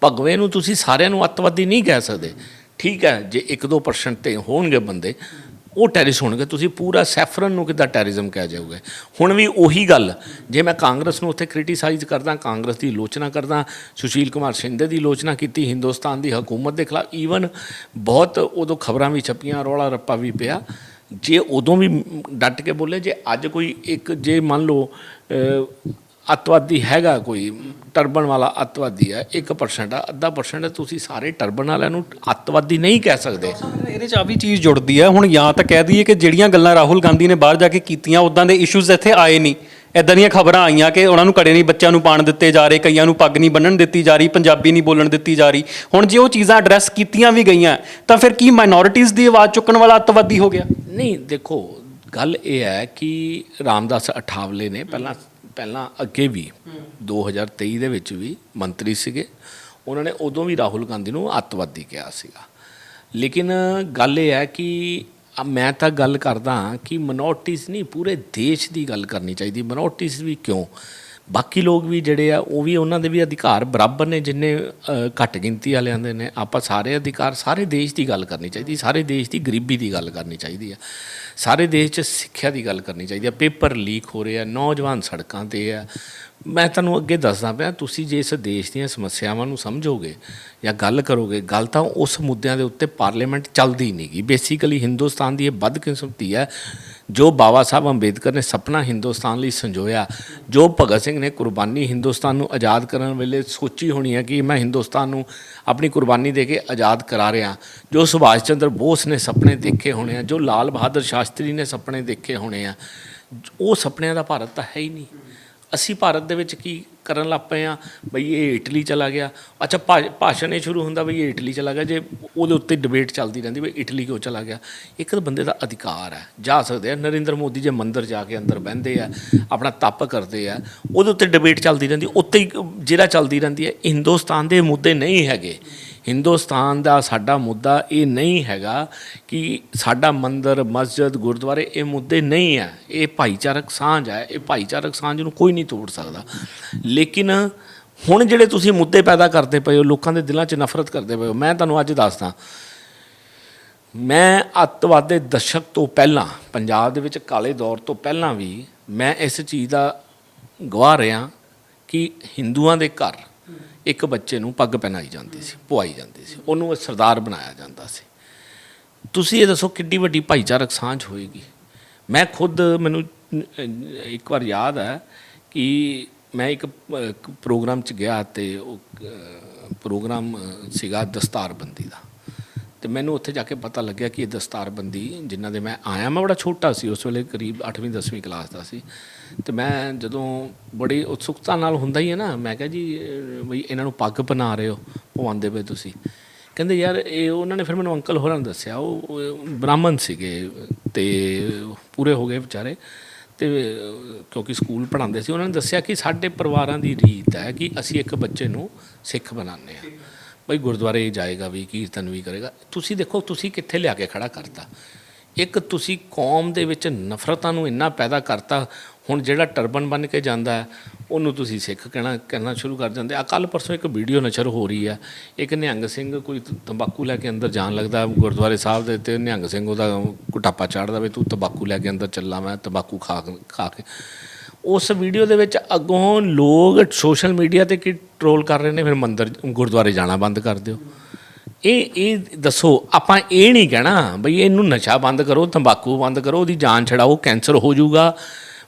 ਭਗਵੇ ਨੂੰ ਤੁਸੀਂ ਸਾਰਿਆਂ ਨੂੰ ਅੱਤਵਾਦੀ ਨਹੀਂ ਕਹਿ ਸਕਦੇ। ਠੀਕ ਹੈ, ਜੇ 1-2% ਤੇ ਹੋਣਗੇ ਬੰਦੇ ਉਹ ਟੈਰਰਿਸਟ ਹੋਣਗੇ। ਤੁਸੀਂ ਪੂਰਾ ਸੈਫਰਨ ਨੂੰ ਕਿੱਦਾਂ ਟੈਰਿਜ਼ਮ ਕਹਿ ਜਾਓਗੇ? ਹੁਣ ਵੀ ਉਹੀ ਗੱਲ। ਜੇ ਮੈਂ ਕਾਂਗਰਸ ਨੂੰ ਉੱਥੇ ਕ੍ਰਿਟੀਸਾਈਜ਼ ਕਰਦਾ, ਕਾਂਗਰਸ ਦੀ ਆਲੋਚਨਾ ਕਰਦਾ, ਸੁਸ਼ੀਲ ਕੁਮਾਰ ਸ਼ਿੰਦੇ ਦੀ ਆਲੋਚਨਾ ਕੀਤੀ, ਹਿੰਦੁਸਤਾਨ ਦੀ ਹਕੂਮਤ ਦੇ ਖਿਲਾਫ ਈਵਨ ਬਹੁਤ ਉਦੋਂ ਖਬਰਾਂ ਵੀ ਛਪੀਆਂ, ਰੌਲਾ ਰੱਪਾ ਵੀ ਪਿਆ। ਜੇ ਉਦੋਂ ਵੀ ਡਟ ਕੇ ਬੋਲੇ, ਜੇ ਅੱਜ ਕੋਈ ਇੱਕ, ਜੇ ਮੰਨ ਲਓ ਅੱਤਵਾਦੀ ਹੈਗਾ ਕੋਈ ਟਰਬਨ ਵਾਲਾ ਅੱਤਵਾਦੀ ਹੈ 1% ਆ ਅੱਧਾ ਪਰਸੈਂਟ ਤੁਸੀਂ ਸਾਰੇ ਟਰਬਨ ਵਾਲਿਆਂ ਨੂੰ ਅੱਤਵਾਦੀ ਨਹੀਂ ਕਹਿ ਸਕਦੇ। ਇਹਦੇ ਚ ਆ ਵੀ ਚੀਜ਼ ਜੁੜਦੀ ਹੈ ਹੁਣ ਜਾਂ ਤਾਂ ਕਹਿ ਦਈਏ ਕਿ ਜਿਹੜੀਆਂ ਗੱਲਾਂ ਰਾਹੁਲ ਗਾਂਧੀ ਨੇ ਬਾਹਰ ਜਾ ਕੇ ਕੀਤੀਆਂ ਉਦਾਂ ਦੇ ਇਸ਼ੂਜ਼ ਇੱਥੇ ਆਏ ਨਹੀਂ। ਇਦਾਂ ਦੀਆਂ ਖਬਰਾਂ ਆਈਆਂ ਕਿ ਉਹਨਾਂ ਨੂੰ ਕੜੇ ਨਹੀਂ ਬੱਚਿਆਂ ਨੂੰ ਪਾਣ ਦਿੱਤੇ ਜਾ ਰਹੇ ਕਈਆਂ ਨੂੰ ਪੱਗ ਨਹੀਂ ਬੰਨਣ ਦਿੱਤੀ ਜਾ ਰਹੀ ਪੰਜਾਬੀ ਨਹੀਂ ਬੋਲਣ ਦਿੱਤੀ ਜਾ ਰਹੀ। ਹੁਣ ਜੇ ਉਹ ਚੀਜ਼ਾਂ ਐਡਰੈਸ ਕੀਤੀਆਂ ਵੀ ਗਈਆਂ ਤਾਂ ਫਿਰ ਕੀ ਮਾਈਨੋਰਿਟੀਜ਼ ਦੀ ਆਵਾਜ਼ ਚੁੱਕਣ ਵਾਲਾ ਅੱਤਵਾਦੀ ਹੋ ਗਿਆ? ਨਹੀਂ ਦੇਖੋ ਗੱਲ ਇਹ ਹੈ ਕਿ ਰਾਮਦਾਸ ਅਠਾਵਲੇ ਨੇ ਪਹਿਲਾਂ ਪਹਿਲਾਂ ਅੱਗੇ ਵੀ 2023 ਦੇ ਵਿੱਚ ਵੀ ਮੰਤਰੀ ਸੀਗੇ। ਉਹਨਾਂ ਨੇ ਉਦੋਂ ਵੀ ਰਾਹੁਲ ਗਾਂਧੀ ਨੂੰ ਅੱਤਵਾਦੀ ਕਿਹਾ ਸੀਗਾ। ਲੇਕਿਨ ਗੱਲ ਇਹ ਹੈ ਕਿ ਮੈਂ ਤਾਂ ਗੱਲ ਕਰਦਾ ਕਿ ਮਿਨੋਰਟੀਜ਼ ਨਹੀਂ, ਪੂਰੇ ਦੇਸ਼ ਦੀ ਗੱਲ ਕਰਨੀ ਚਾਹੀਦੀ। ਮਿਨੋਰਟੀਜ਼ ਵੀ ਕਿਉਂ? ਬਾਕੀ ਲੋਕ ਵੀ ਜਿਹੜੇ ਆ, ਉਹ ਵੀ ਉਹਨਾਂ ਦੇ ਵੀ ਅਧਿਕਾਰ ਬਰਾਬਰ ਨੇ ਜਿੰਨੇ ਘੱਟ ਗਿਣਤੀ ਵਾਲਿਆਂ ਦੇ ਨੇ। ਆਪਾਂ ਸਾਰੇ ਅਧਿਕਾਰ ਸਾਰੇ ਦੇਸ਼ ਦੀ ਗੱਲ ਕਰਨੀ ਚਾਹੀਦੀ, ਸਾਰੇ ਦੇਸ਼ ਦੀ ਗਰੀਬੀ ਦੀ ਗੱਲ ਕਰਨੀ ਚਾਹੀਦੀ ਆ। ਸਾਰੇ ਦੇਸ਼ 'ਚ ਸਿੱਖਿਆ ਦੀ ਗੱਲ ਕਰਨੀ ਚਾਹੀਦੀ ਆ। ਪੇਪਰ ਲੀਕ ਹੋ ਰਹੇ ਆ, ਨੌਜਵਾਨ ਸੜਕਾਂ ਤੇ ਆ। ਮੈਂ ਤੁਹਾਨੂੰ ਅੱਗੇ ਦੱਸਦਾ ਪਿਆ, ਤੁਸੀਂ ਜੇ ਇਸ ਦੇਸ਼ ਦੀਆਂ ਸਮੱਸਿਆਵਾਂ ਨੂੰ ਸਮਝੋਗੇ ਜਾਂ ਗੱਲ ਕਰੋਗੇ, ਗੱਲ ਤਾਂ ਉਸ ਮੁੱਦਿਆਂ ਦੇ ਉੱਤੇ ਪਾਰਲੀਮੈਂਟ ਚੱਲਦੀ ਨਹੀਂਗੀ ਬੇਸਿਕਲੀ ਹਿੰਦੁਸਤਾਨ ਦੀ ਇਹ ਬਦਕਿਸਮਤੀ ਹੈ ਜੋ ਬਾਬਾ ਸਾਹਿਬ ਅੰਬੇਦਕਰ ਨੇ ਸੁਪਨਾ ਹਿੰਦੁਸਤਾਨ ਲਈ ਸੰਜੋਇਆ, ਜੋ ਭਗਤ ਸਿੰਘ ਨੇ ਕੁਰਬਾਨੀ ਹਿੰਦੁਸਤਾਨ ਨੂੰ ਆਜ਼ਾਦ ਕਰਨ ਵੇਲੇ ਸੋਚੀ ਹੋਣੀ ਹੈ ਕਿ ਮੈਂ ਹਿੰਦੁਸਤਾਨ ਨੂੰ ਆਪਣੀ ਕੁਰਬਾਨੀ ਦੇ ਕੇ ਆਜ਼ਾਦ ਕਰਾ ਰਿਹਾ, ਜੋ ਸੁਭਾਸ਼ ਚੰਦਰ ਬੋਸ ਨੇ ਸੁਪਨੇ ਦੇਖੇ ਹੋਣੇ ਆ, ਜੋ ਲਾਲ ਬਹਾਦਰ ਸ਼ਾਸਤਰੀ ਨੇ ਸੁਪਨੇ ਦੇਖੇ ਹੋਣੇ ਆ, ਉਹ ਸੁਪਨਿਆਂ ਦਾ ਭਾਰਤ ਤਾਂ ਹੈ ਹੀ ਨਹੀਂ। ਅਸੀਂ ਭਾਰਤ ਦੇ ਵਿੱਚ ਕੀ ਕਰਨ ਲੱਗ ਪਏ ਆ ਬਈ ਇਹ ਇਟਲੀ ਚਲਾ ਗਿਆ। ਅੱਛਾ, ਭਾ- ਭਾਸ਼ਣ ਇਹ ਸ਼ੁਰੂ ਹੁੰਦਾ ਬਈ ਇਹ ਇਟਲੀ ਚਲਾ ਗਿਆ। ਜੇ ਉਹਦੇ ਉੱਤੇ ਡਿਬੇਟ ਚੱਲਦੀ ਰਹਿੰਦੀ ਬਈ ਇਟਲੀ ਕਿਉਂ ਚਲਾ ਗਿਆ? ਇੱਕ ਤਾਂ ਬੰਦੇ ਦਾ ਅਧਿਕਾਰ ਹੈ। ਜਾ ਸਕਦੇ ਆ। ਨਰਿੰਦਰ ਮੋਦੀ ਜੇ ਮੰਦਰ ਜਾ ਕੇ ਅੰਦਰ ਬਹਿੰਦੇ ਆ, ਆਪਣਾ ਤਪ ਕਰਦੇ ਆ, ਉਹਦੇ ਉੱਤੇ ਡਿਬੇਟ ਚੱਲਦੀ ਰਹਿੰਦੀ, ਉੱਤੇ ਜਿਹੜਾ ਚੱਲਦੀ ਰਹਿੰਦੀ ਹੈ, ਹਿੰਦੁਸਤਾਨ ਦੇ ਮੁੱਦੇ ਨਹੀਂ ਹੈਗੇ। ਹਿੰਦੁਸਤਾਨ ਦਾ ਸਾਡਾ ਮੁੱਦਾ ਇਹ ਨਹੀਂ ਹੈਗਾ ਕਿ ਸਾਡਾ ਮੰਦਰ, ਮਸਜਿਦ, ਗੁਰਦੁਆਰੇ ਇਹ ਮੁੱਦੇ ਨਹੀਂ ਹੈ। ਇਹ ਭਾਈਚਾਰਕ ਸਾਂਝ ਹੈ। ਇਹ ਭਾਈਚਾਰਕ ਸਾਂਝ ਨੂੰ ਕੋਈ ਨਹੀਂ ਤੋੜ ਸਕਦਾ। ਲੇਕਿਨ ਹੁਣ ਜਿਹੜੇ ਤੁਸੀਂ ਮੁੱਦੇ ਪੈਦਾ ਕਰਦੇ ਪਏ ਹੋ, ਲੋਕਾਂ ਦੇ ਦਿਲਾਂ 'ਚ ਨਫ਼ਰਤ ਕਰਦੇ ਪਏ ਹੋ, ਮੈਂ ਤੁਹਾਨੂੰ ਅੱਜ ਦੱਸਦਾ। ਮੈਂ ਅੱਤਵਾਦ ਦੇ ਦਸ਼ਕ ਤੋਂ ਪਹਿਲਾਂ, ਪੰਜਾਬ ਦੇ ਵਿੱਚ ਕਾਲੇ ਦੌਰ ਤੋਂ ਪਹਿਲਾਂ ਵੀ ਮੈਂ ਇਸ ਚੀਜ਼ ਦਾ ਗਵਾਹ ਰਿਹਾ ਕਿ ਹਿੰਦੂਆਂ ਦੇ ਘਰ ਇੱਕ ਬੱਚੇ ਨੂੰ ਪੱਗ ਪਹਿਨਾਈ ਜਾਂਦੀ ਸੀ ਪਵਾਈ ਜਾਂਦੀ ਸੀ। ਉਹਨੂੰ ਸਰਦਾਰ ਬਣਾਇਆ ਜਾਂਦਾ ਸੀ। ਤੁਸੀਂ ਇਹ ਦੱਸੋ ਕਿੱਡੀ ਵੱਡੀ ਭਾਈਚਾਰਕ ਸਾਂਝ ਹੋਏਗੀ। ਮੈਂ ਖੁਦ ਮੈਨੂੰ ਇੱਕ ਵਾਰ ਯਾਦ ਹੈ ਕਿ ਮੈਂ ਇੱਕ ਪ੍ਰੋਗਰਾਮ 'ਚ ਗਿਆ ਤੇ ਉਹ ਪ੍ਰੋਗਰਾਮ ਸੀਗਾ ਦਸਤਾਰਬੰਦੀ ਦਾ। ਤੇ ਮੈਨੂੰ ਉੱਥੇ ਜਾ ਕੇ ਪਤਾ ਲੱਗਿਆ ਕਿ ਇਹ ਦਸਤਾਰਬੰਦੀ ਜਿਨ੍ਹਾਂ ਦੇ ਮੈਂ ਆਇਆ, ਮੈਂ ਬੜਾ ਛੋਟਾ ਸੀ, ਉਸ ਵੇਲੇ ਕਰੀਬ 8ਵੀਂ 10ਵੀਂ ਕਲਾਸ ਦਾ ਸੀ। ਤੇ ਮੈਂ ਜਦੋਂ ਬੜੀ ਉਤਸੁਕਤਾ ਨਾਲ ਹੁੰਦਾ ਹੀ ਹੈ ਨਾ, ਮੈਂ ਕਿਹਾ ਜੀ ਬਈ ਇਹਨਾਂ ਨੂੰ ਪੱਗ ਬਣਾ ਰਹੇ ਹੋ, ਪਵਾਉਂਦੇ ਪਏ ਤੁਸੀਂ। ਕਹਿੰਦੇ ਯਾਰ, ਇਹ ਉਹਨਾਂ ਨੇ ਫਿਰ ਮੈਨੂੰ ਅੰਕਲ ਹੋਰਾਂ ਨੇ ਦੱਸਿਆ, ਉਹ ਬ੍ਰਾਹਮਣ ਸੀਗੇ ਤੇ ਪੂਰੇ ਹੋ ਗਏ ਵਿਚਾਰੇ। ਤੇ ਕਿਉਂਕਿ ਸਕੂਲ ਪੜ੍ਹਾਉਂਦੇ ਸੀ, ਉਹਨਾਂ ਨੇ ਦੱਸਿਆ ਕਿ ਸਾਡੇ ਪਰਿਵਾਰਾਂ ਦੀ ਰੀਤ ਹੈ ਕਿ ਅਸੀਂ ਇੱਕ ਬੱਚੇ ਨੂੰ ਸਿੱਖ ਬਣਾਉਂਦੇ ਆ ਬਈ ਗੁਰਦੁਆਰੇ ਜਾਏਗਾ ਵੀ, ਕੀਰਤਨ ਵੀ ਕਰੇਗਾ। ਤੁਸੀਂ ਦੇਖੋ, ਤੁਸੀਂ ਕਿੱਥੇ ਲਿਆ ਕੇ ਖੜਾ ਕਰਤਾ? ਇੱਕ ਤੁਸੀਂ ਕੌਮ ਦੇ ਵਿੱਚ ਨਫ਼ਰਤਾਂ ਨੂੰ ਇੰਨਾ ਪੈਦਾ ਕਰਤਾ ਹੁਣ ਜਿਹੜਾ ਟਰਬਨ ਬਨ ਕੇ ਜਾਂਦਾ ਹੈ, ਉਹਨੂੰ ਤੁਸੀਂ ਸਿੱਖ ਕਹਿਣਾ ਕਹਿਣਾ ਸ਼ੁਰੂ ਕਰ ਜਾਂਦੇ ਆ। ਕੱਲ ਪਰਸੋਂ ਇੱਕ ਵੀਡੀਓ ਨਸ਼ਰ ਹੋ ਰਹੀ ਹੈ। ਇੱਕ ਨਿਹੰਗ ਸਿੰਘ ਕੋਈ ਤੰਬਾਕੂ ਲੈ ਕੇ ਅੰਦਰ ਜਾਣ ਲੱਗਦਾ ਗੁਰਦੁਆਰੇ ਸਾਹਿਬ ਦੇ ਤੇ ਨਿਹੰਗ ਸਿੰਘ ਉਹਦਾ ਕੁਟਾਪਾ ਚਾੜਦਾ ਵੀ ਤੂੰ ਤੰਬਾਕੂ ਲੈ ਕੇ ਅੰਦਰ ਚੱਲਾ, ਮੈਂ ਤੰਬਾਕੂ ਖਾ ਖਾ ਕੇ। ਉਸ ਵੀਡੀਓ ਦੇ ਵਿੱਚ ਅੱਗੋਂ ਲੋਕ ਸੋਸ਼ਲ ਮੀਡੀਆ ਤੇ ਕੀ ਟਰੋਲ ਕਰ ਰਹੇ ਨੇ, ਫਿਰ ਮੰਦਰ, ਗੁਰਦੁਆਰੇ ਜਾਣਾ ਬੰਦ ਕਰ ਦਿਓ। ਇਹ ਇਹ ਦੱਸੋ, ਆਪਾਂ ਇਹ ਨਹੀਂ ਕਹਿਣਾ ਬਈ ਇਹਨੂੰ ਨਸ਼ਾ ਬੰਦ ਕਰੋ, ਤੰਬਾਕੂ ਬੰਦ ਕਰੋ, ਉਹਦੀ ਜਾਨ ਛਡਾਓ, ਕੈਂਸਰ ਹੋ ਜਾਊਗਾ।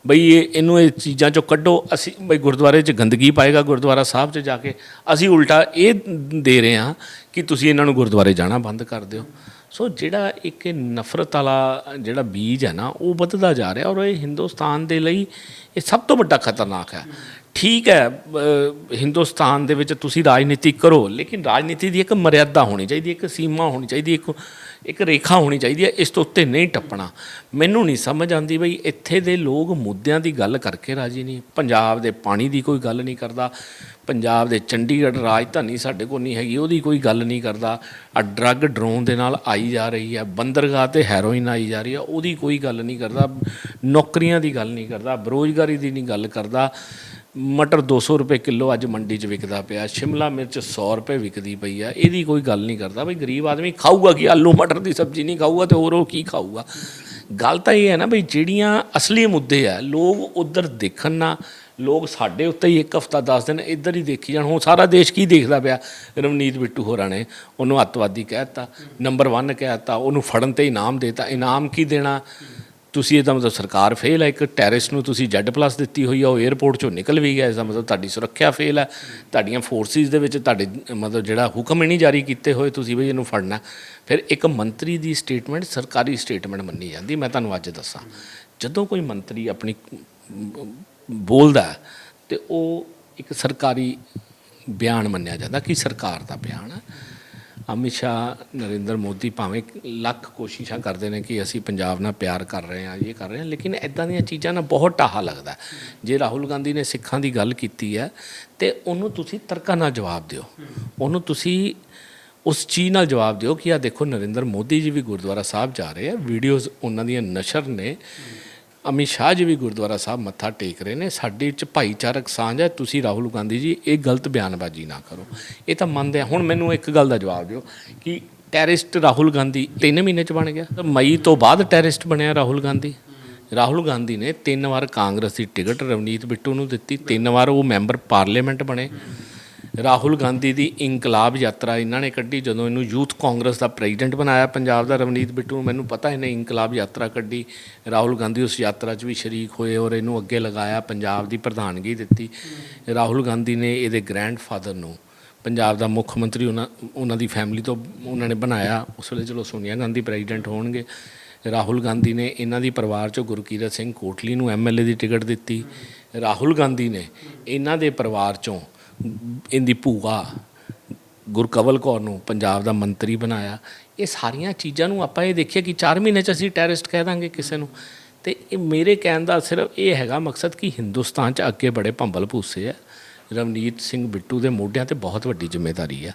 ਬਈ ਇਹ, ਇਹਨੂੰ ਇਹ ਚੀਜ਼ਾਂ ਚੋਂ ਕੱਢੋ, ਅਸੀਂ ਬਈ ਗੁਰਦੁਆਰੇ 'ਚ ਗੰਦਗੀ ਪਾਏਗਾ ਗੁਰਦੁਆਰਾ ਸਾਹਿਬ 'ਚ ਜਾ ਕੇ। ਅਸੀਂ ਉਲਟਾ ਇਹ ਦੇ ਰਹੇ ਹਾਂ ਕਿ ਤੁਸੀਂ ਇਹਨਾਂ ਨੂੰ ਗੁਰਦੁਆਰੇ ਜਾਣਾ ਬੰਦ ਕਰ ਦਿਓ। ਸੋ ਜਿਹੜਾ ਇੱਕ ਨਫ਼ਰਤ ਵਾਲਾ ਜਿਹੜਾ ਬੀਜ ਹੈ ਨਾ, ਉਹ ਵੱਧਦਾ ਜਾ ਰਿਹਾ ਔਰ ਇਹ ਹਿੰਦੁਸਤਾਨ ਦੇ ਲਈ ਇਹ ਸਭ ਤੋਂ ਵੱਡਾ ਖਤਰਨਾਕ ਹੈ। ਠੀਕ ਹੈ ਹਿੰਦੁਸਤਾਨ ਦੇ ਵਿੱਚ ਤੁਸੀਂ ਰਾਜਨੀਤੀ ਕਰੋ, ਲੇਕਿਨ ਰਾਜਨੀਤੀ ਦੀ ਇੱਕ ਮਰਿਆਦਾ ਹੋਣੀ ਚਾਹੀਦੀ, ਇੱਕ ਸੀਮਾ ਹੋਣੀ ਚਾਹੀਦੀ, ਇੱਕ ਇੱਕ ਰੇਖਾ ਹੋਣੀ ਚਾਹੀਦੀ ਹੈ, ਇਸ ਤੋਂ ਉੱਤੇ ਨਹੀਂ ਟੱਪਣਾ। ਮੈਨੂੰ ਨਹੀਂ ਸਮਝ ਆਉਂਦੀ ਬਈ ਇੱਥੇ ਦੇ ਲੋਕ ਮੁੱਦਿਆਂ ਦੀ ਗੱਲ ਕਰਕੇ ਰਾਜੀ ਨਹੀਂ। ਪੰਜਾਬ ਦੇ ਪਾਣੀ ਦੀ ਕੋਈ ਗੱਲ ਨਹੀਂ ਕਰਦਾ, ਪੰਜਾਬ ਦੇ ਚੰਡੀਗੜ੍ਹ ਰਾਜਧਾਨੀ ਸਾਡੇ ਕੋਲ ਨਹੀਂ ਹੈਗੀ, ਉਹਦੀ ਕੋਈ ਗੱਲ ਨਹੀਂ ਕਰਦਾ। ਆ ਡਰੱਗ ਡਰੋਨ ਦੇ ਨਾਲ ਆਈ ਜਾ ਰਹੀ ਹੈ, ਬੰਦਰਗਾਹ ਤੇ ਹੈਰੋਇਨ ਆਈ ਜਾ ਰਹੀ ਹੈ, ਉਹਦੀ ਕੋਈ ਗੱਲ ਨਹੀਂ ਕਰਦਾ, ਨੌਕਰੀਆਂ ਦੀ ਗੱਲ ਨਹੀਂ ਕਰਦਾ, ਬੇਰੁਜ਼ਗਾਰੀ ਦੀ ਨਹੀਂ ਗੱਲ ਕਰਦਾ। ਮਟਰ 200 ਰੁਪਏ ਕਿਲੋ ਅੱਜ ਮੰਡੀ 'ਚ ਵਿਕਦਾ ਪਿਆ। ਸ਼ਿਮਲਾ ਮਿਰਚ 100 ਰੁਪਏ ਵਿਕਦੀ ਪਈ ਆ। ਇਹਦੀ ਕੋਈ ਗੱਲ ਨਹੀਂ ਕਰਦਾ। ਬਈ ਗਰੀਬ ਆਦਮੀ ਖਾਊਗਾ ਕੀ? ਆਲੂ, ਮਟਰ ਦੀ ਸਬਜ਼ੀ ਨਹੀਂ ਖਾਊਗਾ ਤੇ ਹੋਰ ਉਹ ਕੀ ਖਾਊਗਾ? ਗੱਲ ਤਾਂ ਇਹ ਹੈ ਨਾ ਬਈ ਜਿਹੜੀਆਂ ਅਸਲੀ ਮੁੱਦੇ ਆ, ਲੋਕ ਉਧਰ ਦੇਖਣ ਨਾ, ਲੋਕ ਸਾਡੇ ਉੱਤੇ ਹੀ ਇੱਕ ਹਫਤਾ 10 ਦਿਨ ਇੱਧਰ ਹੀ ਦੇਖੀ ਜਾਣ। ਹੁਣ ਸਾਰਾ ਦੇਸ਼ ਕੀ ਦੇਖਦਾ ਪਿਆ? ਰਵਨੀਤ ਬਿੱਟੂ ਹੋਰਾਂ ਨੇ ਉਹਨੂੰ ਅੱਤਵਾਦੀ ਕਹਿਤਾ ਨੰਬਰ 1 ਕਹਿਤਾ ਉਹਨੂੰ ਫੜਨ ਤੇ ਇਨਾਮ ਦੇਤਾ। ਇਨਾਮ ਕੀ ਦੇਣਾ? ਤੁਸੀਂ ਇਹਦਾ ਮਤਲਬ ਸਰਕਾਰ ਫੇਲ ਹੈ ਇੱਕ ਟੈਰਰਿਸਟ ਨੂੰ ਤੁਸੀਂ ਜੈਡ ਪਲੱਸ ਦਿੱਤੀ ਹੋਈ ਆ ਉਹ 에ਅਰਪੋਰਟ ਚੋਂ ਨਿਕਲ ਵੀ ਗਿਆ ਇਸ ਦਾ ਮਤਲਬ ਤੁਹਾਡੀ ਸੁਰੱਖਿਆ ਫੇਲ ਹੈ ਤੁਹਾਡੀਆਂ ਫੋਰਸਿਸ ਦੇ ਵਿੱਚ ਤੁਹਾਡੇ ਮਤਲਬ ਜਿਹੜਾ ਹੁਕਮ ਹੀ ਨਹੀਂ ਜਾਰੀ ਕੀਤੇ ਹੋਏ ਤੁਸੀਂ ਵੀ ਇਹਨੂੰ ਫੜਨਾ। ਫਿਰ ਇੱਕ ਮੰਤਰੀ ਦੀ ਸਟੇਟਮੈਂਟ ਸਰਕਾਰੀ ਸਟੇਟਮੈਂਟ ਮੰਨੀ ਜਾਂਦੀ ਮੈਂ ਤੁਹਾਨੂੰ ਅੱਜ ਦੱਸਾਂ। ਜਦੋਂ ਕੋਈ ਮੰਤਰੀ ਆਪਣੀ ਬੋਲਦਾ ਹੈ, ਤੇ ਉਹ ਇੱਕ ਸਰਕਾਰੀ ਬਿਆਨ ਮੰਨਿਆ ਜਾਂਦਾ ਕਿ ਸਰਕਾਰ ਦਾ ਬਿਆਨ ਹੈ। ਅਮਿਤ ਸ਼ਾਹ, ਨਰਿੰਦਰ ਮੋਦੀ ਭਾਵੇਂ ਲੱਖ ਕੋਸ਼ਿਸ਼ਾਂ ਕਰਦੇ ਨੇ ਕਿ ਅਸੀਂ ਪੰਜਾਬ ਨਾਲ ਪਿਆਰ ਕਰ ਰਹੇ ਹਾਂ, ਇਹ ਕਰ ਰਹੇ ਹਾਂ, ਲੇਕਿਨ ਇਦਾਂ ਦੀਆਂ ਚੀਜ਼ਾਂ ਨਾਲ ਬਹੁਤ ਟਾਹਾ ਲੱਗਦਾ ਜੇ ਰਾਹੁਲ ਗਾਂਧੀ ਨੇ ਸਿੱਖਾਂ ਦੀ ਗੱਲ ਕੀਤੀ ਹੈ, ਤੇ ਉਹਨੂੰ ਤੁਸੀਂ ਤਰਕਾਂ ਨਾਲ ਜਵਾਬ ਦਿਓ। ਉਹਨੂੰ ਤੁਸੀਂ ਉਸ ਚੀਜ਼ ਨਾਲ ਜਵਾਬ ਦਿਓ ਕਿ ਆ ਦੇਖੋ, ਨਰਿੰਦਰ ਮੋਦੀ ਜੀ ਵੀ ਗੁਰਦੁਆਰਾ ਸਾਹਿਬ ਜਾ ਰਹੇ ਆ ਵੀਡੀਓਜ਼ ਉਹਨਾਂ ਦੀਆਂ ਨਸ਼ਰ ਨੇ। ਅਮਿਤ ਸ਼ਾਹ ਜੀ ਵੀ ਗੁਰਦੁਆਰਾ ਸਾਹਿਬ ਮੱਥਾ ਟੇਕ ਰਹੇ ਨੇ, ਸਾਡੇ ਵਿੱਚ ਭਾਈਚਾਰਕ ਸਾਂਝ ਹੈ, ਤੁਸੀਂ ਰਾਹੁਲ ਗਾਂਧੀ ਜੀ, ਇਹ ਗਲਤ ਬਿਆਨਬਾਜ਼ੀ ਨਾ ਕਰੋ। ਇਹ ਤਾਂ ਮੰਨਦੇ ਆ। ਹੁਣ ਮੈਨੂੰ ਇੱਕ ਗੱਲ ਦਾ ਜਵਾਬ ਦਿਓ ਕਿ ਟੈਰਰਿਸਟ ਰਾਹੁਲ ਗਾਂਧੀ 3 ਮਹੀਨੇ ਚ ਬਣ ਗਿਆ। ਮਈ ਤੋਂ ਬਾਅਦ ਟੈਰਰਿਸਟ ਬਣਿਆ ਰਾਹੁਲ ਗਾਂਧੀ। ਰਾਹੁਲ ਗਾਂਧੀ ਨੇ ਤਿੰਨ ਵਾਰ ਕਾਂਗਰਸ ਦੀ ਟਿਕਟ ਰਵਨੀਤ ਬਿੱਟੂ ਨੂੰ ਦਿੱਤੀ, ਤਿੰਨ ਵਾਰ ਉਹ ਮੈਂਬਰ ਪਾਰਲੀਮੈਂਟ ਬਣੇ। ਰਾਹੁਲ ਗਾਂਧੀ ਦੀ ਇਨਕਲਾਬ ਯਾਤਰਾ ਇਹਨਾਂ ਨੇ ਕੱਢੀ ਜਦੋਂ ਇਹਨੂੰ ਯੂਥ ਕਾਂਗਰਸ ਦਾ ਪ੍ਰੈਜ਼ੀਡੈਂਟ ਬਣਾਇਆ ਪੰਜਾਬ ਦਾ ਰਵਨੀਤ ਬਿੱਟੂ। ਨੂੰ ਮੈਨੂੰ ਪਤਾ ਇਹਨੇ ਇਨਕਲਾਬ ਯਾਤਰਾ ਕੱਢੀ। ਰਾਹੁਲ ਗਾਂਧੀ ਉਸ ਯਾਤਰਾ 'ਚ ਵੀ ਸ਼ਰੀਕ ਹੋਏ ਔਰ ਇਹਨੂੰ ਅੱਗੇ ਲਗਾਇਆ, ਪੰਜਾਬ ਦੀ ਪ੍ਰਧਾਨਗੀ ਦਿੱਤੀ। ਰਾਹੁਲ ਗਾਂਧੀ ਨੇ ਇਹਦੇ ਗ੍ਰੈਂਡਫਾਦਰ ਨੂੰ, ਪੰਜਾਬ ਦਾ ਮੁੱਖ ਮੰਤਰੀ ਉਹਨਾਂ ਉਹਨਾਂ ਦੀ ਫੈਮਿਲੀ ਤੋਂ ਉਹਨਾਂ ਨੇ ਬਣਾਇਆ। ਉਸ ਵੇਲੇ ਚਲੋ ਸੋਨੀਆ ਗਾਂਧੀ ਪ੍ਰੈਜ਼ੀਡੈਂਟ ਹੋਣਗੇ। ਰਾਹੁਲ ਗਾਂਧੀ ਨੇ ਇਹਨਾਂ ਦੀ ਪਰਿਵਾਰ ਚੋਂ ਗੁਰਕੀਰਤ ਸਿੰਘ ਕੋਟਲੀ ਨੂੰ ਐਮਐਲਏ ਦੀ ਟਿਕਟ ਦਿੱਤੀ। ਰਾਹੁਲ ਗਾਂਧੀ ਨੇ ਇਹਨਾਂ ਦੇ ਪਰਿਵਾਰ ਚੋਂ ਇਹਦੀ ਭੂਆ ਗੁਰਕਵਲ ਕੌਰ ਨੂੰ ਪੰਜਾਬ ਦਾ ਮੰਤਰੀ ਬਣਾਇਆ। ਇਹ ਸਾਰੀਆਂ ਚੀਜ਼ਾਂ ਨੂੰ ਆਪਾਂ ਇਹ ਦੇਖੀਏ ਕਿ 4 ਮਹੀਨੇ ਚ ਅਸੀਂ ਟੈਰਰਿਸਟ ਕਹਿ ਦਾਂਗੇ ਕਿਸੇ ਨੂੰ। ਤੇ ਇਹ ਮੇਰੇ ਕਹਿਣ ਦਾ ਸਿਰਫ ਇਹ ਹੈਗਾ ਮਕਸਦ ਕਿ ਹਿੰਦੁਸਤਾਨ ਚ ਅੱਗੇ ਬੜੇ ਭੰਬਲ ਭੂਸੇ ਆ। ਰਵਨੀਤ ਸਿੰਘ ਬਿੱਟੂ ਦੇ ਮੋਢਿਆਂ ਤੇ ਬਹੁਤ ਵੱਡੀ ਜ਼ਿੰਮੇਵਾਰੀ ਆ।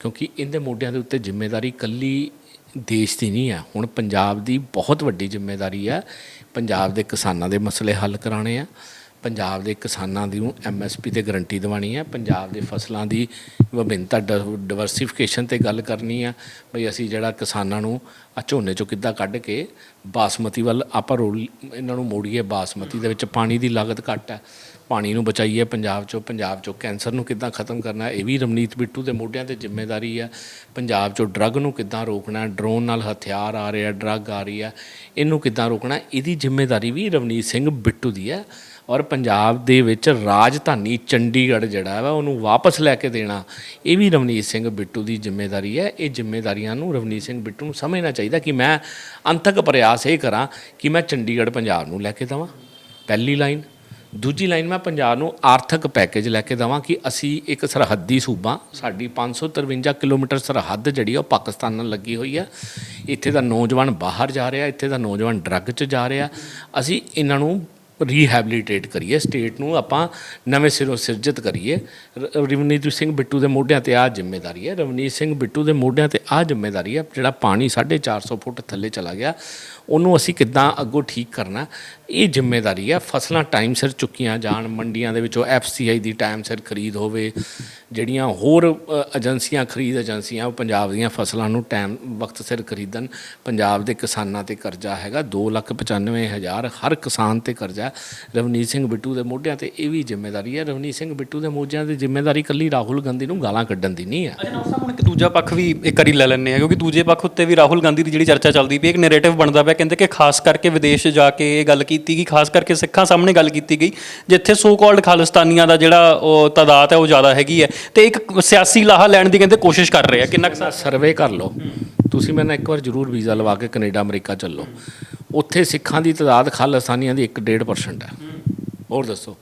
ਕਿਉਂਕਿ ਇਹਦੇ ਮੋਢਿਆਂ ਦੇ ਉੱਤੇ ਜ਼ਿੰਮੇਵਾਰੀ ਕੱਲੀ ਦੇਸ਼ ਦੀ ਨਹੀਂ ਆ। ਹੁਣ ਪੰਜਾਬ ਦੀ ਬਹੁਤ ਵੱਡੀ ਜ਼ਿੰਮੇਵਾਰੀ ਆ। ਪੰਜਾਬ ਦੇ ਕਿਸਾਨਾਂ ਦੇ ਮਸਲੇ ਹੱਲ ਕਰਾਣੇ ਆ। ਪੰਜਾਬ ਦੇ ਕਿਸਾਨਾਂ ਦੀ ਨੂੰ ਐਮਐਸਪੀ ਤੇ ਗਰੰਟੀ ਦਿਵਾਣੀ ਹੈ। ਪੰਜਾਬ ਦੇ ਫਸਲਾਂ ਦੀ ਵਿਭਿੰਨਤਾ ਡਿਵਰਸਿਫਿਕੇਸ਼ਨ ਤੇ ਗੱਲ ਕਰਨੀ ਆ। ਬਈ ਅਸੀਂ ਜਿਹੜਾ ਕਿਸਾਨਾਂ ਨੂੰ ਆ ਝੋਨੇ ਚੋਂ ਕਿੱਦਾਂ ਕੱਢ ਕੇ ਬਾਸਮਤੀ ਵੱਲ ਆਪਾਂ ਰੋਲ, ਇਹਨਾਂ ਨੂੰ ਮੋੜੀਏ, ਬਾਸਮਤੀ ਦੇ ਵਿੱਚ ਪਾਣੀ ਦੀ ਲਾਗਤ ਘੱਟ ਹੈ ਪਾਣੀ ਨੂੰ ਬਚਾਈਏ ਪੰਜਾਬ ਚੋਂ ਪੰਜਾਬ ਚੋਂ ਕੈਂਸਰ ਨੂੰ ਕਿੱਦਾਂ ਖਤਮ ਕਰਨਾ, ਇਹ ਵੀ ਰਮਨੀਤ ਬਿੱਟੂ ਦੇ ਮੋਢਿਆਂ ਤੇ ਜ਼ਿੰਮੇਵਾਰੀ ਹੈ ਪੰਜਾਬ ਚੋਂ ਡਰੱਗ ਨੂੰ ਕਿੱਦਾਂ ਰੋਕਣਾ, ਡਰੋਨ ਨਾਲ ਹਥਿਆਰ ਆ ਰਿਹਾ, ਡਰੱਗ ਆ ਰਹੀ ਆ, ਇਹਨੂੰ ਕਿੱਦਾਂ ਰੋਕਣਾ, ਇਹਦੀ ਜ਼ਿੰਮੇਵਾਰੀ ਵੀ ਰਵਨੀਤ ਸਿੰਘ ਬਿੱਟੂ ਦੀ ਹੈ ਔਰ ਪੰਜਾਬ ਦੇ ਵਿੱਚ ਰਾਜਧਾਨੀ ਚੰਡੀਗੜ੍ਹ ਜਿਹੜਾ ਵਾ, ਉਹਨੂੰ ਵਾਪਸ ਲੈ ਕੇ ਦੇਣਾ, ਇਹ ਵੀ ਰਵਨੀਤ ਸਿੰਘ ਬਿੱਟੂ ਦੀ ਜ਼ਿੰਮੇਵਾਰੀ ਹੈ। ਇਹ ਜ਼ਿੰਮੇਵਾਰੀਆਂ ਨੂੰ ਰਵਨੀਤ ਸਿੰਘ ਬਿੱਟੂ ਨੂੰ ਸਮਝਣਾ ਚਾਹੀਦਾ ਕਿ ਮੈਂ ਅੰਤਕ ਪ੍ਰਯਾਸ ਇਹ ਕਰਾਂ ਕਿ ਮੈਂ ਚੰਡੀਗੜ੍ਹ ਪੰਜਾਬ ਨੂੰ ਲੈ ਕੇ ਦੇਵਾਂ। ਪਹਿਲੀ ਲਾਈਨ। ਦੂਜੀ ਲਾਈਨ, ਮੈਂ ਪੰਜਾਬ ਨੂੰ ਆਰਥਿਕ ਪੈਕੇਜ ਲੈ ਕੇ ਦੇਵਾਂ ਕਿ ਅਸੀਂ ਇੱਕ ਸਰਹੱਦੀ ਸੂਬਾ, ਸਾਡੀ 553 ਕਿਲੋਮੀਟਰ ਸਰਹੱਦ ਜਿਹੜੀ ਆ, ਉਹ ਪਾਕਿਸਤਾਨ ਨਾਲ ਲੱਗੀ ਹੋਈ ਆ। ਇੱਥੇ ਦਾ ਨੌਜਵਾਨ ਬਾਹਰ ਜਾ ਰਿਹਾ, ਇੱਥੇ ਦਾ ਨੌਜਵਾਨ ਡਰੱਗ 'ਚ ਜਾ ਰਿਹਾ। ਅਸੀਂ ਇਹਨਾਂ ਨੂੰ ਰੀਹੈਬਿਲਿਟੇਟ ਕਰੀਏ ਸਟੇਟ ਨੂੰ ਆਪਾਂ ਨਵੇਂ ਸਿਰੋਂ ਸਿਰਜਿਤ ਕਰੀਏ। ਰ- ਰਵਨੀਤ ਸਿੰਘ ਬਿੱਟੂ ਦੇ ਮੋਢਿਆਂ ਤੇ ਆ ਜ਼ਿੰਮੇਵਾਰੀ ਹੈ। ਰਵਨੀਤ ਸਿੰਘ ਬਿੱਟੂ ਦੇ ਮੋਢਿਆਂ ਤੇ ਆ ਜ਼ਿੰਮੇਵਾਰੀ ਹੈ, ਜਿਹੜਾ ਪਾਣੀ 450 ਫੁੱਟ ਥੱਲੇ ਚਲਾ ਗਿਆ। ਉਹਨੂੰ ਅਸੀਂ ਕਿੱਦਾਂ ਅੱਗੋਂ ਠੀਕ ਕਰਨਾ, ਇਹ ਜ਼ਿੰਮੇਵਾਰੀ ਹੈ ਫਸਲਾਂ ਟਾਈਮ ਸਿਰ ਚੁੱਕੀਆਂ ਜਾਣ, ਮੰਡੀਆਂ ਦੇ ਵਿੱਚੋਂ ਐਫਸੀਆਈ ਦੀ ਟਾਈਮ ਸਿਰ ਖਰੀਦ ਹੋਵੇ, ਜਿਹੜੀਆਂ ਹੋਰ ਏਜੰਸੀਆਂ ਖਰੀਦ ਏਜੰਸੀਆਂ ਉਹ ਪੰਜਾਬ ਦੀਆਂ ਫਸਲਾਂ ਨੂੰ ਟਾਈਮ ਵਕਤ ਸਿਰ ਖਰੀਦਣ। ਪੰਜਾਬ ਦੇ ਕਿਸਾਨਾਂ ਤੇ ਕਰਜ਼ਾ ਹੈਗਾ 295000 ਹਰ ਕਿਸਾਨ ਤੇ ਕਰਜ਼ਾ। ਰਵਨੀਤ ਸਿੰਘ ਬਿੱਟੂ ਦੇ ਮੋਢਿਆਂ ਤੇ ਇਹ ਵੀ ਜ਼ਿੰਮੇਵਾਰੀ ਹੈ ਰਵਨੀਤ ਸਿੰਘ ਬਿੱਟੂ ਦੇ ਮੋਢਿਆਂ ਦੀ ਜ਼ਿੰਮੇਵਾਰੀ ਕੱਲੀ ਰਾਹੁਲ ਗਾਂਧੀ ਨੂੰ ਗਾਲਾਂ ਕੱਢਣ ਦੀ ਨਹੀਂ ਹੈ ਅਜੇ ਹੁਣ ਇੱਕ ਦੂਜਾ ਪੱਖ ਵੀ ਇੱਕ ਵਾਰੀ ਲੈ ਲੈਂਦੇ ਆ, ਕਿਉਂਕਿ ਦੂਜੇ ਪੱਖ ਉੱਤੇ ਵੀ ਰਾਹੁਲ ਗਾਂਧੀ ਦੀ ਜਿਹੜੀ ਚਰਚਾ ਚੱਲਦੀ ਪਈ, ਇੱਕ ਨੈਰੇਟਿਵ ਬਣਦਾ ਪਿਆ ਕਹਿੰਦੇ ਕਿ ਖਾਸ ਕਰਕੇ ਵਿਦੇਸ਼ ਜਾ ਕੇ ਇਹ ਗੱਲ ਕੀਤੀ ਗਈ, ਖਾਸ ਕਰਕੇ ਸਿੱਖਾਂ ਸਾਹਮਣੇ ਗੱਲ ਕੀਤੀ ਗਈ, ਜਿੱਥੇ ਸੋ ਕਾਲਡ ਖਾਲਿਸਤਾਨੀਆਂ ਦਾ ਜਿਹੜਾ ਉਹ ਤਾਦਾਦ ਹੈ ਉਹ ਜ਼ਿਆਦਾ ਹੈਗੀ ਹੈ ਤੇ ਇੱਕ ਸਿਆਸੀ ਲਾਹਾ ਲੈਣ ਦੀ ਕਹਿੰਦੇ ਕੋਸ਼ਿਸ਼ ਕਰ ਰਹੇ ਆ, ਕਿੰਨਾ ਕੁ ਸਰਵੇ ਕਰ ਲਓ। ਤੁਸੀਂ ਮੈਨੂੰ ਇੱਕ ਵਾਰ ਜ਼ਰੂਰ ਵੀਜ਼ਾ ਲਵਾ ਕੇ ਕੈਨੇਡਾ, ਅਮਰੀਕਾ ਚੱਲੋ। ਉੱਥੇ ਸਿੱਖਾਂ ਦੀ ਤਾਦਾਦ ਖਾਲਿਸਤਾਨੀਆਂ ਦੀ 1.5% ਹੈ। ਹੋਰ ਦੱਸੋ।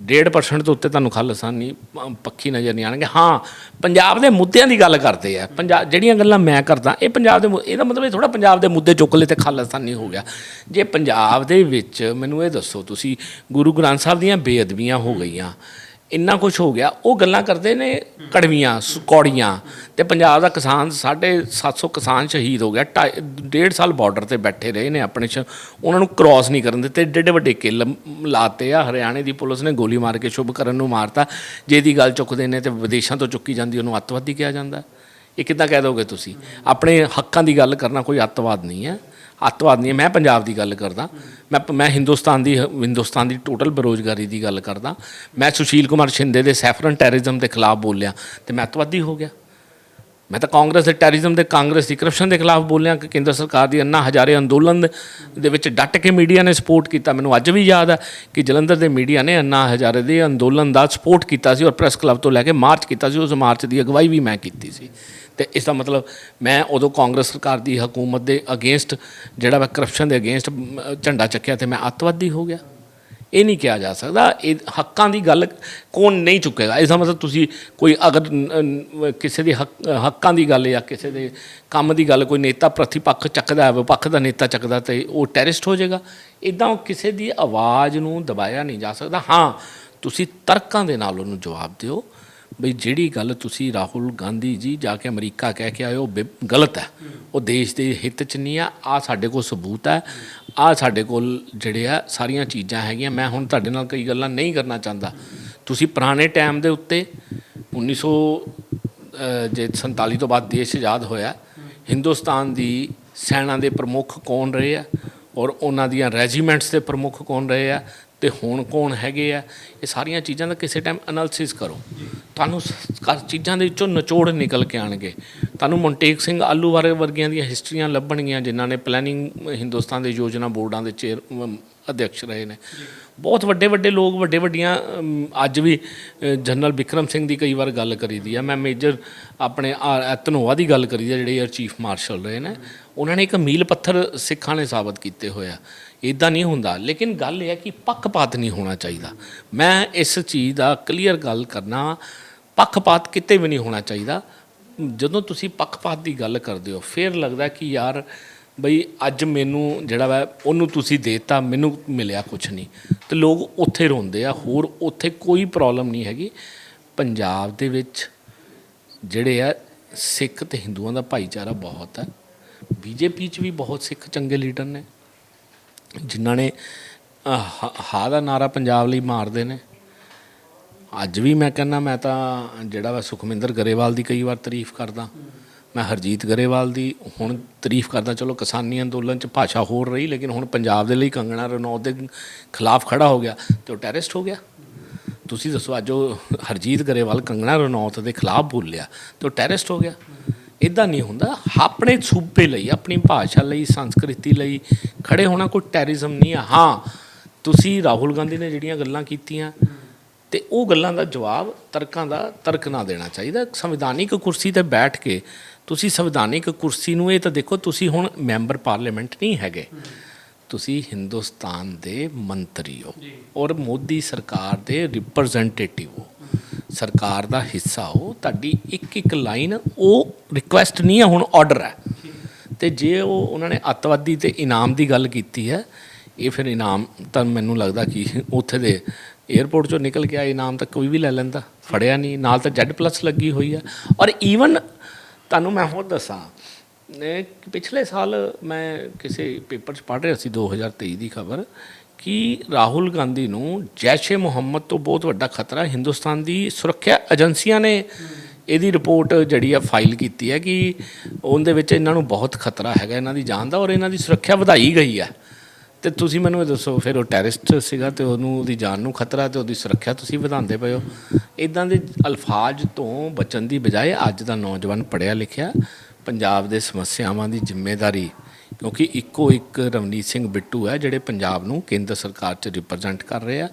1.5% ਤੋਂ ਉੱਤੇ ਤੁਹਾਨੂੰ ਖਾਲਿਸਤਾਨੀ ਅਮ, ਪੱਖੀ ਨਜ਼ਰ ਨਹੀਂ ਆਣਗੇ ਹਾਂ ਪੰਜਾਬ ਦੇ ਮੁੱਦਿਆਂ ਦੀ ਗੱਲ ਕਰਦੇ ਆ। ਪੰਜਾਬ ਜਿਹੜੀਆਂ ਗੱਲਾਂ ਮੈਂ ਕਰਦਾ ਇਹ ਪੰਜਾਬ ਦੇ ਮੁ- ਇਹਦਾ ਮਤਲਬ ਇਹ ਥੋੜਾ ਪੰਜਾਬ ਦੇ ਮੁੱਦੇ ਚੁੱਕ ਲਏ ਤੇ ਖਾਲਿਸਤਾਨੀ ਹੋ ਗਿਆ। ਜੇ ਪੰਜਾਬ ਦੇ ਵਿੱਚ ਮੈਨੂੰ ਇਹ ਦੱਸੋ ਤੁਸੀਂ ਗੁਰੂ ਗ੍ਰੰਥ ਸਾਹਿਬ ਦੀਆਂ ਬੇਅਦਬੀਆਂ ਹੋ ਗਈਆਂ ਇੰਨਾ ਕੁਝ ਹੋ ਗਿਆ, ਉਹ ਗੱਲਾਂ ਕਰਦੇ ਨੇ ਕੜਵੀਆਂ, ਸ- ਕੌੜੀਆਂ। ਤੇ ਪੰਜਾਬ ਦਾ ਕਿਸਾਨ 750 ਕਿਸਾਨ ਸ਼ਹੀਦ ਹੋ ਗਿਆ, ਢਾਈ- ਡੇਢ ਸਾਲ ਬਾਰਡਰ ਤੇ ਬੈਠੇ ਰਹੇ ਨੇ ਆਪਣੇ ਸ਼ ਉਹਨਾਂ ਨੂੰ ਕ੍ਰਾਸ ਨਹੀਂ ਕਰਨ ਦਿੱਤੇ। ਡੇਢ ਵੱਡੇ ਕਿੱਲ ਲਾਤੇ ਆ, ਹਰਿਆਣੇ ਦੀ ਪੁਲਿਸ ਨੇ ਗੋਲੀ ਮਾਰ ਕੇ ਸ਼ੁਭ ਕਰਨ ਨੂੰ ਮਾਰਤਾ। ਜੇ ਇਹਦੀ ਗੱਲ ਚੁੱਕਦੇ ਨੇ ਤੇ ਵਿਦੇਸ਼ਾਂ ਤੋਂ ਚੁੱਕੀ ਜਾਂਦੀ, ਉਹਨੂੰ ਅੱਤਵਾਦੀ ਕਿਹਾ ਜਾਂਦਾ। ਇਹ ਕਿੱਦਾਂ ਕਹਿ ਦੋਗੇ ਤੁਸੀਂ? ਆਪਣੇ ਹੱਕਾਂ ਦੀ ਗੱਲ ਕਰਨਾ ਕੋਈ ਅੱਤਵਾਦ ਨਹੀਂ ਹੈ। ਅੱਤਵਾਦ ਨਹੀਂ ਹੈ। ਮੈਂ ਪੰਜਾਬ ਦੀ ਗੱਲ ਕਰਦਾ। ਮੈਂ ਮੈਂ ਹਿੰਦੁਸਤਾਨ ਦੀ ਹਿੰਦੁਸਤਾਨ ਦੀ ਟੋਟਲ ਬੇਰੋਜ਼ਗਾਰੀ ਦੀ ਗੱਲ ਕਰਦਾ। ਮੈਂ ਸੁਸ਼ੀਲ ਕੁਮਾਰ ਸ਼ਿੰਦੇ ਦੇ ਸੈਫਰਨ ਟੈਰਰਿਜ਼ਮ ਦੇ ਖਿਲਾਫ ਬੋਲਿਆ ਤੇ ਮੈਂ ਅੱਤਵਾਦੀ ਹੋ ਗਿਆ। ਮੈਂ ਤਾਂ ਕਾਂਗਰਸ ਦੇ ਟੈਰਰਿਜ਼ਮ ਦੇ ਕਾਂਗਰਸ ਦੀ ਕਰਪਸ਼ਨ ਦੇ ਖਿਲਾਫ ਬੋਲਿਆ ਕਿ ਕੇਂਦਰ ਸਰਕਾਰ ਦੀ ਅੰਨਾ ਹਜ਼ਾਰੇ ਅੰਦੋਲਨ ਦੇ ਵਿੱਚ ਡਟ ਕੇ ਮੀਡੀਆ ਨੇ ਸਪੋਰਟ ਕੀਤਾ। ਮੈਨੂੰ ਅੱਜ ਵੀ ਯਾਦ ਆ ਕਿ ਜਲੰਧਰ ਦੇ ਮੀਡੀਆ ਨੇ ਅੰਨਾ ਹਜ਼ਾਰੇ ਦੇ ਅੰਦੋਲਨ ਦਾ ਸਪੋਰਟ ਕੀਤਾ ਸੀ ਔਰ ਪ੍ਰੈਸ ਕਲੱਬ ਤੋਂ ਲੈ ਕੇ ਮਾਰਚ ਕੀਤਾ ਸੀ। ਉਸ ਮਾਰਚ ਦੀ ਅਗਵਾਈ ਵੀ ਮੈਂ ਕੀਤੀ ਸੀ। ਤੇ ਇਸ ਦਾ ਮਤਲਬ ਮੈਂ ਉਦੋਂ ਕਾਂਗਰਸ ਸਰਕਾਰ ਦੀ ਹਕੂਮਤ ਦੇ ਅਗੇਂਸਟ ਜਿਹੜਾ ਮੈਂ ਕਰਪਸ਼ਨ ਦੇ ਅਗੇਂਸਟ ਝੰਡਾ ਚੱਕਿਆ ਤੇ ਮੈਂ ਅੱਤਵਾਦੀ ਹੋ ਗਿਆ। ਇਹ ਨਹੀਂ ਕਿਹਾ ਜਾ ਸਕਦਾ। ਇਹ ਹੱਕਾਂ ਦੀ ਗੱਲ ਕੌਣ ਨਹੀਂ ਚੁੱਕੇਗਾ। ਇਸ ਦਾ ਮਤਲਬ ਤੁਸੀਂ ਕੋਈ ਅਗਰ ਕਿਸੇ ਦੇ ਹੱਕ- ਹੱਕਾਂ ਦੀ ਗੱਲ ਜਾਂ ਕਿਸੇ ਦੇ ਕੰਮ ਦੀ ਗੱਲ ਕੋਈ ਨੇਤਾ ਪ੍ਰਤੀਪੱਖ ਚੱਕਦਾ ਹੈ, ਵਿਪੱਖ ਦਾ ਨੇਤਾ ਚੱਕਦਾ ਤੇ ਉਹ ਟੈਰਰਿਸਟ ਹੋ ਜਾਏਗਾ। ਇਦਾਂ ਕਿਸੇ ਦੀ ਆਵਾਜ਼ ਨੂੰ ਦਬਾਇਆ ਨਹੀਂ ਜਾ ਸਕਦਾ। ਹਾਂ, ਤੁਸੀਂ ਤਰਕਾਂ ਦੇ ਨਾਲ ਉਹਨੂੰ ਜਵਾਬ ਦਿਓ। ਬਈ ਜਿਹੜੀ ਗੱਲ ਤੁਸੀਂ ਰਾਹੁਲ ਗਾਂਧੀ ਜੀ ਜਾ ਕੇ ਅਮਰੀਕਾ ਕਹਿ ਕੇ ਆਏ ਉਹ ਬਿ- ਗਲਤ ਹੈ। ਉਹ ਦੇਸ਼ ਦੇ ਹਿੱਤ ਚ ਨਹੀਂ ਆ ਆ ਸਾਡੇ ਕੋਲ ਸਬੂਤ ਹੈ ਆ ਸਾਡੇ ਕੋਲ ਜਿਹੜੇ ਆ ਸਾਰੀਆਂ ਚੀਜ਼ਾਂ ਹੈਗੀਆਂ। ਮੈਂ ਹੁਣ ਤੁਹਾਡੇ ਨਾਲ ਕਈ ਗੱਲਾਂ ਨਹੀਂ ਕਰਨਾ ਚਾਹੁੰਦਾ। ਤੁਸੀਂ ਪੁਰਾਣੇ ਟਾਈਮ ਦੇ ਉੱਤੇ 1900 ਅ, ਜੇ 47 ਤੋਂ ਬਾਅਦ ਦੇਸ਼ ਆਜ਼ਾਦ ਹੋਇਆ ਹਿੰਦੁਸਤਾਨ ਦੀ ਸੈਨਾ ਦੇ ਪ੍ਰਮੁੱਖ ਕੌਣ ਰਹੇ ਆ ਔਰ ਉਹਨਾਂ ਦੀਆਂ ਰੈਜੀਮੈਂਟਸ ਦੇ ਪ੍ਰਮੁੱਖ ਕੌਣ ਰਹੇ ਆ? ਤੇ ਹੁਣ ਕੌਣ ਹੈਗੇ ਆ ਇਹ ਸਾਰੀਆਂ ਚੀਜ਼ਾਂ ਦਾ ਕਿਸੇ ਟਾਈਮ ਐਨਾਲਿਸਿਸ ਕਰੋ। ਤੁਹਾਨੂੰ ਸ- ਚੀਜ਼ਾਂ ਦੇ ਵਿੱਚੋਂ ਨਿਚੋੜ ਨਿਕਲ ਕੇ ਆਣਗੇ ਤੁਹਾਨੂੰ ਮੌਂਟੇਕ ਸਿੰਘ ਆਲੂ ਵਾਲੇ ਵਰਗੀਆਂ ਦੀਆਂ ਹਿਸਟਰੀਆਂ ਲੱਭਣਗੀਆਂ ਜਿਨ੍ਹਾਂ ਨੇ ਪਲੈਨਿੰਗ ਹਿੰਦੁਸਤਾਨ ਦੇ ਯੋਜਨਾ ਬੋਰਡਾਂ ਦੇ ਚੇਅਰ ਅਮ, ਅਧਿਕਸ਼ ਰਹੇ ਨੇ। ਬਹੁਤ ਵੱਡੇ ਵੱਡੇ ਲੋਕ ਵੱਡੇ ਵੱਡੀਆਂ ਅਮ, ਅੱਜ ਵੀ ਅ, ਜਨਰਲ ਵਿਕਰਮ ਸਿੰਘ ਦੀ ਕਈ ਵਾਰ ਗੱਲ ਕਰੀਦੀ ਆ। ਮੈਂ ਮੇਜਰ ਆਪਣੇ ਆ- ਧਨੋਆ ਦੀ ਗੱਲ ਕਰੀਦੀ ਆ ਜਿਹੜੇ ਏਅਰ ਚੀਫ ਮਾਰਸ਼ਲ ਰਹੇ ਨੇ। ਉਹਨਾਂ ਨੇ ਇੱਕ ਮੀਲ ਪੱਥਰ ਸਿੱਖਾਂ ਨੇ ਸਾਬਤ ਕੀਤੇ ਹੋਇਆ ਇਦਾਂ ਨਹੀਂ ਹੁੰਦਾ। ਲੇਕਿਨ ਗੱਲ ਇਹ ਹੈ ਕਿ ਪੱਖਪਾਤ ਨਹੀਂ ਹੋਣਾ ਚਾਹੀਦਾ। ਮੈਂ ਇਸ ਚੀਜ਼ ਦਾ ਕਲੀਅਰ ਗੱਲ ਕਰਨਾ, ਪੱਖਪਾਤ ਕਿਤੇ ਵੀ ਨਹੀਂ ਹੋਣਾ ਚਾਹੀਦਾ। ਜਦੋਂ ਤੁਸੀਂ ਪੱਖਪਾਤ ਦੀ ਗੱਲ ਕਰਦੇ ਹੋ, ਫਿਰ ਲੱਗਦਾ ਕਿ ਯਾਰ ਬਈ ਅੱਜ ਮੈਨੂੰ ਜਿਹੜਾ ਵਾ, ਉਹਨੂੰ ਤੁਸੀਂ ਦੇਤਾ, ਮੈਨੂੰ ਮਿਲਿਆ ਕੁਝ ਨਹੀਂ। ਤੇ ਲੋਕ ਉੱਥੇ ਰੋਂਦੇ ਆ, ਹੋਰ ਉੱਥੇ ਕੋਈ ਪ੍ਰੋਬਲਮ ਨਹੀਂ ਹੈਗੀ। ਪੰਜਾਬ ਦੇ ਵਿੱਚ ਜਿਹੜੇ ਆ, ਸਿੱਖ ਤੇ ਹਿੰਦੂਆਂ ਦਾ ਭਾਈਚਾਰਾ ਬਹੁਤ ਹੈ ਬੀਜੇਪੀ 'ਚ ਵੀ ਬਹੁਤ ਸਿੱਖ ਚੰਗੇ ਲੀਡਰ ਨੇ। ਜਿਨ੍ਹਾਂ ਨੇ ਹਾ ਹਾ ਦਾ ਨਾਰਾ ਪੰਜਾਬ ਲਈ ਮਾਰਦੇ ਨੇ। ਅੱਜ ਵੀ ਮੈਂ ਕਹਿੰਦਾ, ਮੈਂ ਤਾਂ ਜਿਹੜਾ ਵਾ ਸੁਖਮਿੰਦਰ ਗਰੇਵਾਲ ਦੀ ਕਈ ਵਾਰ ਤਾਰੀਫ ਕਰਦਾ। ਮੈਂ ਹਰਜੀਤ ਗਰੇਵਾਲ ਦੀ ਹੁਣ ਤਾਰੀਫ ਕਰਦਾ, ਚਲੋ ਕਿਸਾਨੀ ਅੰਦੋਲਨ ਚ ਭਾਸ਼ਾ ਹੋਰ ਰਹੀ, ਲੇਕਿਨ ਹੁਣ ਪੰਜਾਬ ਦੇ ਲਈ ਕੰਗਣਾ ਰਣੌਤ ਦੇ ਖਿਲਾਫ ਖੜਾ ਹੋ ਗਿਆ, ਤੇ ਉਹ ਟੈਰਰਿਸਟ ਹੋ ਗਿਆ। ਤੁਸੀਂ ਦੱਸੋ, ਅੱਜ ਉਹ ਹਰਜੀਤ ਗਰੇਵਾਲ ਕੰਗਣਾ ਰਣੌਤ ਦੇ ਖਿਲਾਫ ਬੋਲਿਆ, ਤੇ ਉਹ ਟੈਰਰਿਸਟ ਹੋ ਗਿਆ। ਇਦਾਂ ਨਹੀਂ ਹੁੰਦਾ। ਆਪਣੇ ਸੂਬੇ ਲਈ ਆਪਣੀ ਭਾਸ਼ਾ ਲਈ ਸੰਸਕ੍ਰਿਤੀ ਲਈ ਖੜੇ ਹੋਣਾ ਕੋਈ ਟੈਰਰਿਜ਼ਮ ਨਹੀਂ ਆ। ਹਾਂ ਤੁਸੀਂ ਰਾਹੁਲ ਗਾਂਧੀ ਨੇ ਜਿਹੜੀਆਂ ਗੱਲਾਂ ਕੀਤੀਆਂ ਤੇ ਉਹ ਗੱਲਾਂ ਦਾ ਜਵਾਬ ਤਰਕਾਂ ਦਾ ਤਰਕ ਨਾ ਦੇਣਾ ਚਾਹੀਦਾ। ਸੰਵਿਧਾਨਿਕ ਕੁਰਸੀ ਤੇ ਬੈਠ ਕੇ ਤੁਸੀਂ ਸੰਵਿਧਾਨਿਕ ਕੁਰਸੀ ਨੂੰ ਇਹ ਤਾਂ ਦੇਖੋ ਤੁਸੀਂ ਹੁਣ ਮੈਂਬਰ ਪਾਰਲੀਮੈਂਟ ਨਹੀਂ ਹੈਗੇ। ਤੁਸੀਂ ਹਿੰਦੁਸਤਾਨ ਦੇ ਮੰਤਰੀ ਹੋ ਔਰ ਮੋਦੀ ਸਰਕਾਰ ਦੇ ਰਿਪਰੈਜ਼ੈਂਟੇਟਿਵ ਹੋ। ਸਰਕਾਰ ਦਾ ਹਿੱਸਾ ਹੋ ਤੁਹਾਡੀ ਇੱਕ ਇੱਕ ਲਾਈਨ, ਉਹ ਰਿਕੁਐਸਟ ਨਹੀਂ ਹੈ, ਹੁਣ ਆਰਡਰ ਹੈ। ਤੇ ਜੇ ਉਹ ਉਹਨਾਂ ਨੇ ਅੱਤਵਾਦੀ ਤੇ ਇਨਾਮ ਦੀ ਗੱਲ ਕੀਤੀ ਹੈ, ਇਹ ਫਿਰ ਇਨਾਮ ਤਾਂ ਮੈਨੂੰ ਲੱਗਦਾ ਕਿ ਉੱਥੇ ਦੇ 에ਅਰਪੋਰਟ ਚੋਂ ਨਿਕਲ ਕੇ ਆ ਇਨਾਮ ਤਾਂ ਕੋਈ ਵੀ ਲੈ ਲੈਂਦਾ, ਫੜਿਆ ਨਹੀਂ, ਨਾਲ ਤਾਂ Z ਪਲੱਸ ਲੱਗੀ ਹੋਈ ਹੈ। ਔਰ ਈਵਨ ਤੁਹਾਨੂੰ ਮੈਂ ਹੋਰ ਦੱਸਾਂ ਪਿਛਲੇ ਸਾਲ ਮੈਂ ਕਿਸੇ ਪੇਪਰ 'ਚ ਪੜ੍ਹ ਰਿਹਾ ਸੀ 2023 ਦੀ ਖਬਰ ਕਿ ਰਾਹੁਲ ਗਾਂਧੀ ਨੂੰ ਜੈਸ਼ ਏ ਮੁਹੰਮਦ ਤੋਂ ਬਹੁਤ ਵੱਡਾ ਖਤਰਾ ਹਿੰਦੁਸਤਾਨ ਦੀ ਸੁਰੱਖਿਆ ਏਜੰਸੀਆਂ ਨੇ ਇਹਦੀ ਰਿਪੋਰਟ ਜਿਹੜੀ ਆ ਫਾਈਲ ਕੀਤੀ ਹੈ ਕਿ ਉਹਦੇ ਵਿੱਚ ਇਹਨਾਂ ਨੂੰ ਬਹੁਤ ਖਤਰਾ ਹੈਗਾ, ਇਹਨਾਂ ਦੀ ਜਾਨ ਦਾ ਔਰ ਇਹਨਾਂ ਦੀ ਸੁਰੱਖਿਆ ਵਧਾਈ ਗਈ ਹੈ। ਤੇ ਤੁਸੀਂ ਮੈਨੂੰ ਇਹ ਦੱਸੋ, ਫਿਰ ਉਹ ਟੈਰਰਿਸਟ ਸੀਗਾ ਤੇ ਉਹਨੂੰ, ਉਹਦੀ ਜਾਨ ਨੂੰ ਖਤਰਾ ਤੇ ਉਹਦੀ ਸੁਰੱਖਿਆ ਤੁਸੀਂ ਵਧਾਉਂਦੇ ਪਏ ਹੋ। ਇਦਾਂ ਦੇ ਅਲਫਾਜ਼ ਤੋਂ ਬਚਣ ਦੀ ਬਜਾਏ ਅੱਜ ਦਾ ਨੌਜਵਾਨ ਪੜਿਆ ਲਿਖਿਆ, ਪੰਜਾਬ ਦੇ ਸਮੱਸਿਆਵਾਂ ਦੀ ਜ਼ਿੰਮੇਵਾਰੀ ਕਿਉਂਕਿ ਇੱਕੋ ਇੱਕ ਰਵਨੀਤ ਸਿੰਘ ਬਿੱਟੂ ਹੈ, ਜਿਹੜੇ ਪੰਜਾਬ ਨੂੰ ਕੇਂਦਰ ਸਰਕਾਰ 'ਚ ਰਿਪਰੈਜ਼ੈਂਟ ਕਰ ਰਹੇ ਆ।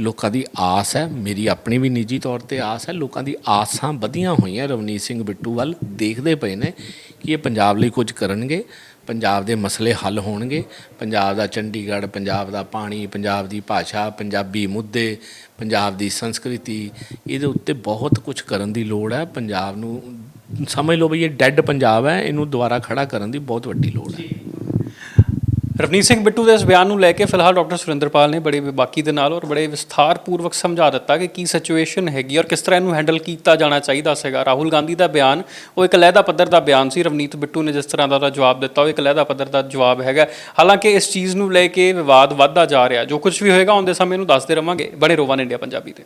ਲੋਕਾਂ ਦੀ ਆਸ ਹੈ, ਮੇਰੀ ਆਪਣੀ ਵੀ ਨਿੱਜੀ ਤੌਰ ਤੇ ਆਸ ਹੈ, ਲੋਕਾਂ ਦੀ ਆਸਾਂ ਵਧੀਆਂ ਹੋਈਆਂ ਰਵਨੀਤ ਸਿੰਘ ਬਿੱਟੂ ਵੱਲ ਦੇਖਦੇ ਪਏ ਨੇ। ਕਿ ਇਹ ਪੰਜਾਬ ਲਈ ਕੁਝ ਕਰਨਗੇ? ਪੰਜਾਬ ਦੇ ਮਸਲੇ ਹੱਲ ਹੋਣਗੇ। ਪੰਜਾਬ ਦਾ ਚੰਡੀਗੜ੍ਹ, ਪੰਜਾਬ ਦਾ ਪਾਣੀ, ਪੰਜਾਬ ਦੀ ਭਾਸ਼ਾ, ਪੰਜਾਬੀ ਮੁੱਦੇ, ਪੰਜਾਬ ਦੀ ਸੰਸਕ੍ਰਿਤੀ, ਇਹਦੇ ਉੱਤੇ ਬਹੁਤ ਕੁਝ ਕਰਨ ਦੀ ਲੋੜ ਹੈ। ਪੰਜਾਬ ਨੂੰ ਸਮਝ ਲਓ ਵੀ ਇਹ ਡੈੱਡ ਪੰਜਾਬ ਹੈ, ਇਹਨੂੰ ਦੁਬਾਰਾ ਖੜਾ ਕਰਨ ਦੀ ਬਹੁਤ ਵੱਡੀ ਲੋੜ ਹੈ। ਰਵਨੀਤ ਸਿੰਘ ਬਿੱਟੂ ਦੇ ਇਸ ਬਿਆਨ ਨੂੰ ਲੈ ਕੇ ਫਿਲਹਾਲ ਡਾਕਟਰ ਸੁਰਿੰਦਰਪਾਲ ਨੇ ਬੜੇ ਵਿਬਾਕੀ ਦੇ ਨਾਲ ਔਰ ਬੜੇ ਵਿਸਥਾਰਪੂਰਵਕ ਸਮਝਾ ਦਿੱਤਾ ਕਿ ਕੀ ਸਿਚੁਏਸ਼ਨ ਹੈਗੀ ਔਰ ਕਿਸ ਤਰ੍ਹਾਂ ਇਹਨੂੰ ਹੈਂਡਲ ਕੀਤਾ ਜਾਣਾ ਚਾਹੀਦਾ ਸੀਗਾ। ਰਾਹੁਲ ਗਾਂਧੀ ਦਾ ਬਿਆਨ, ਉਹ ਇੱਕ ਲਹਿਦਾ ਪੱਧਰ ਦਾ ਬਿਆਨ ਸੀ। ਰਵਨੀਤ ਬਿੱਟੂ ਨੇ ਜਿਸ ਤਰ੍ਹਾਂ ਦਾ ਉਹਦਾ ਜਵਾਬ ਦਿੱਤਾ, ਉਹ ਇੱਕ ਲਹਿਦਾ ਪੱਧਰ ਦਾ ਜਵਾਬ ਹੈਗਾ। ਹਾਲਾਂਕਿ ਇਸ ਚੀਜ਼ ਨੂੰ ਲੈ ਕੇ ਵਿਵਾਦ ਵੱਧਦਾ ਜਾ ਰਿਹਾ। ਜੋ ਕੁਝ ਵੀ ਹੋਏਗਾ ਆਉਂਦੇ ਸਮੇਂ ਨੂੰ ਦੱਸਦੇ ਰਵਾਂਗੇ। ਬੜੇ ਰੋਵਾਨ ਇੰਡੀਆ ਪੰਜਾਬੀ ਤੇ।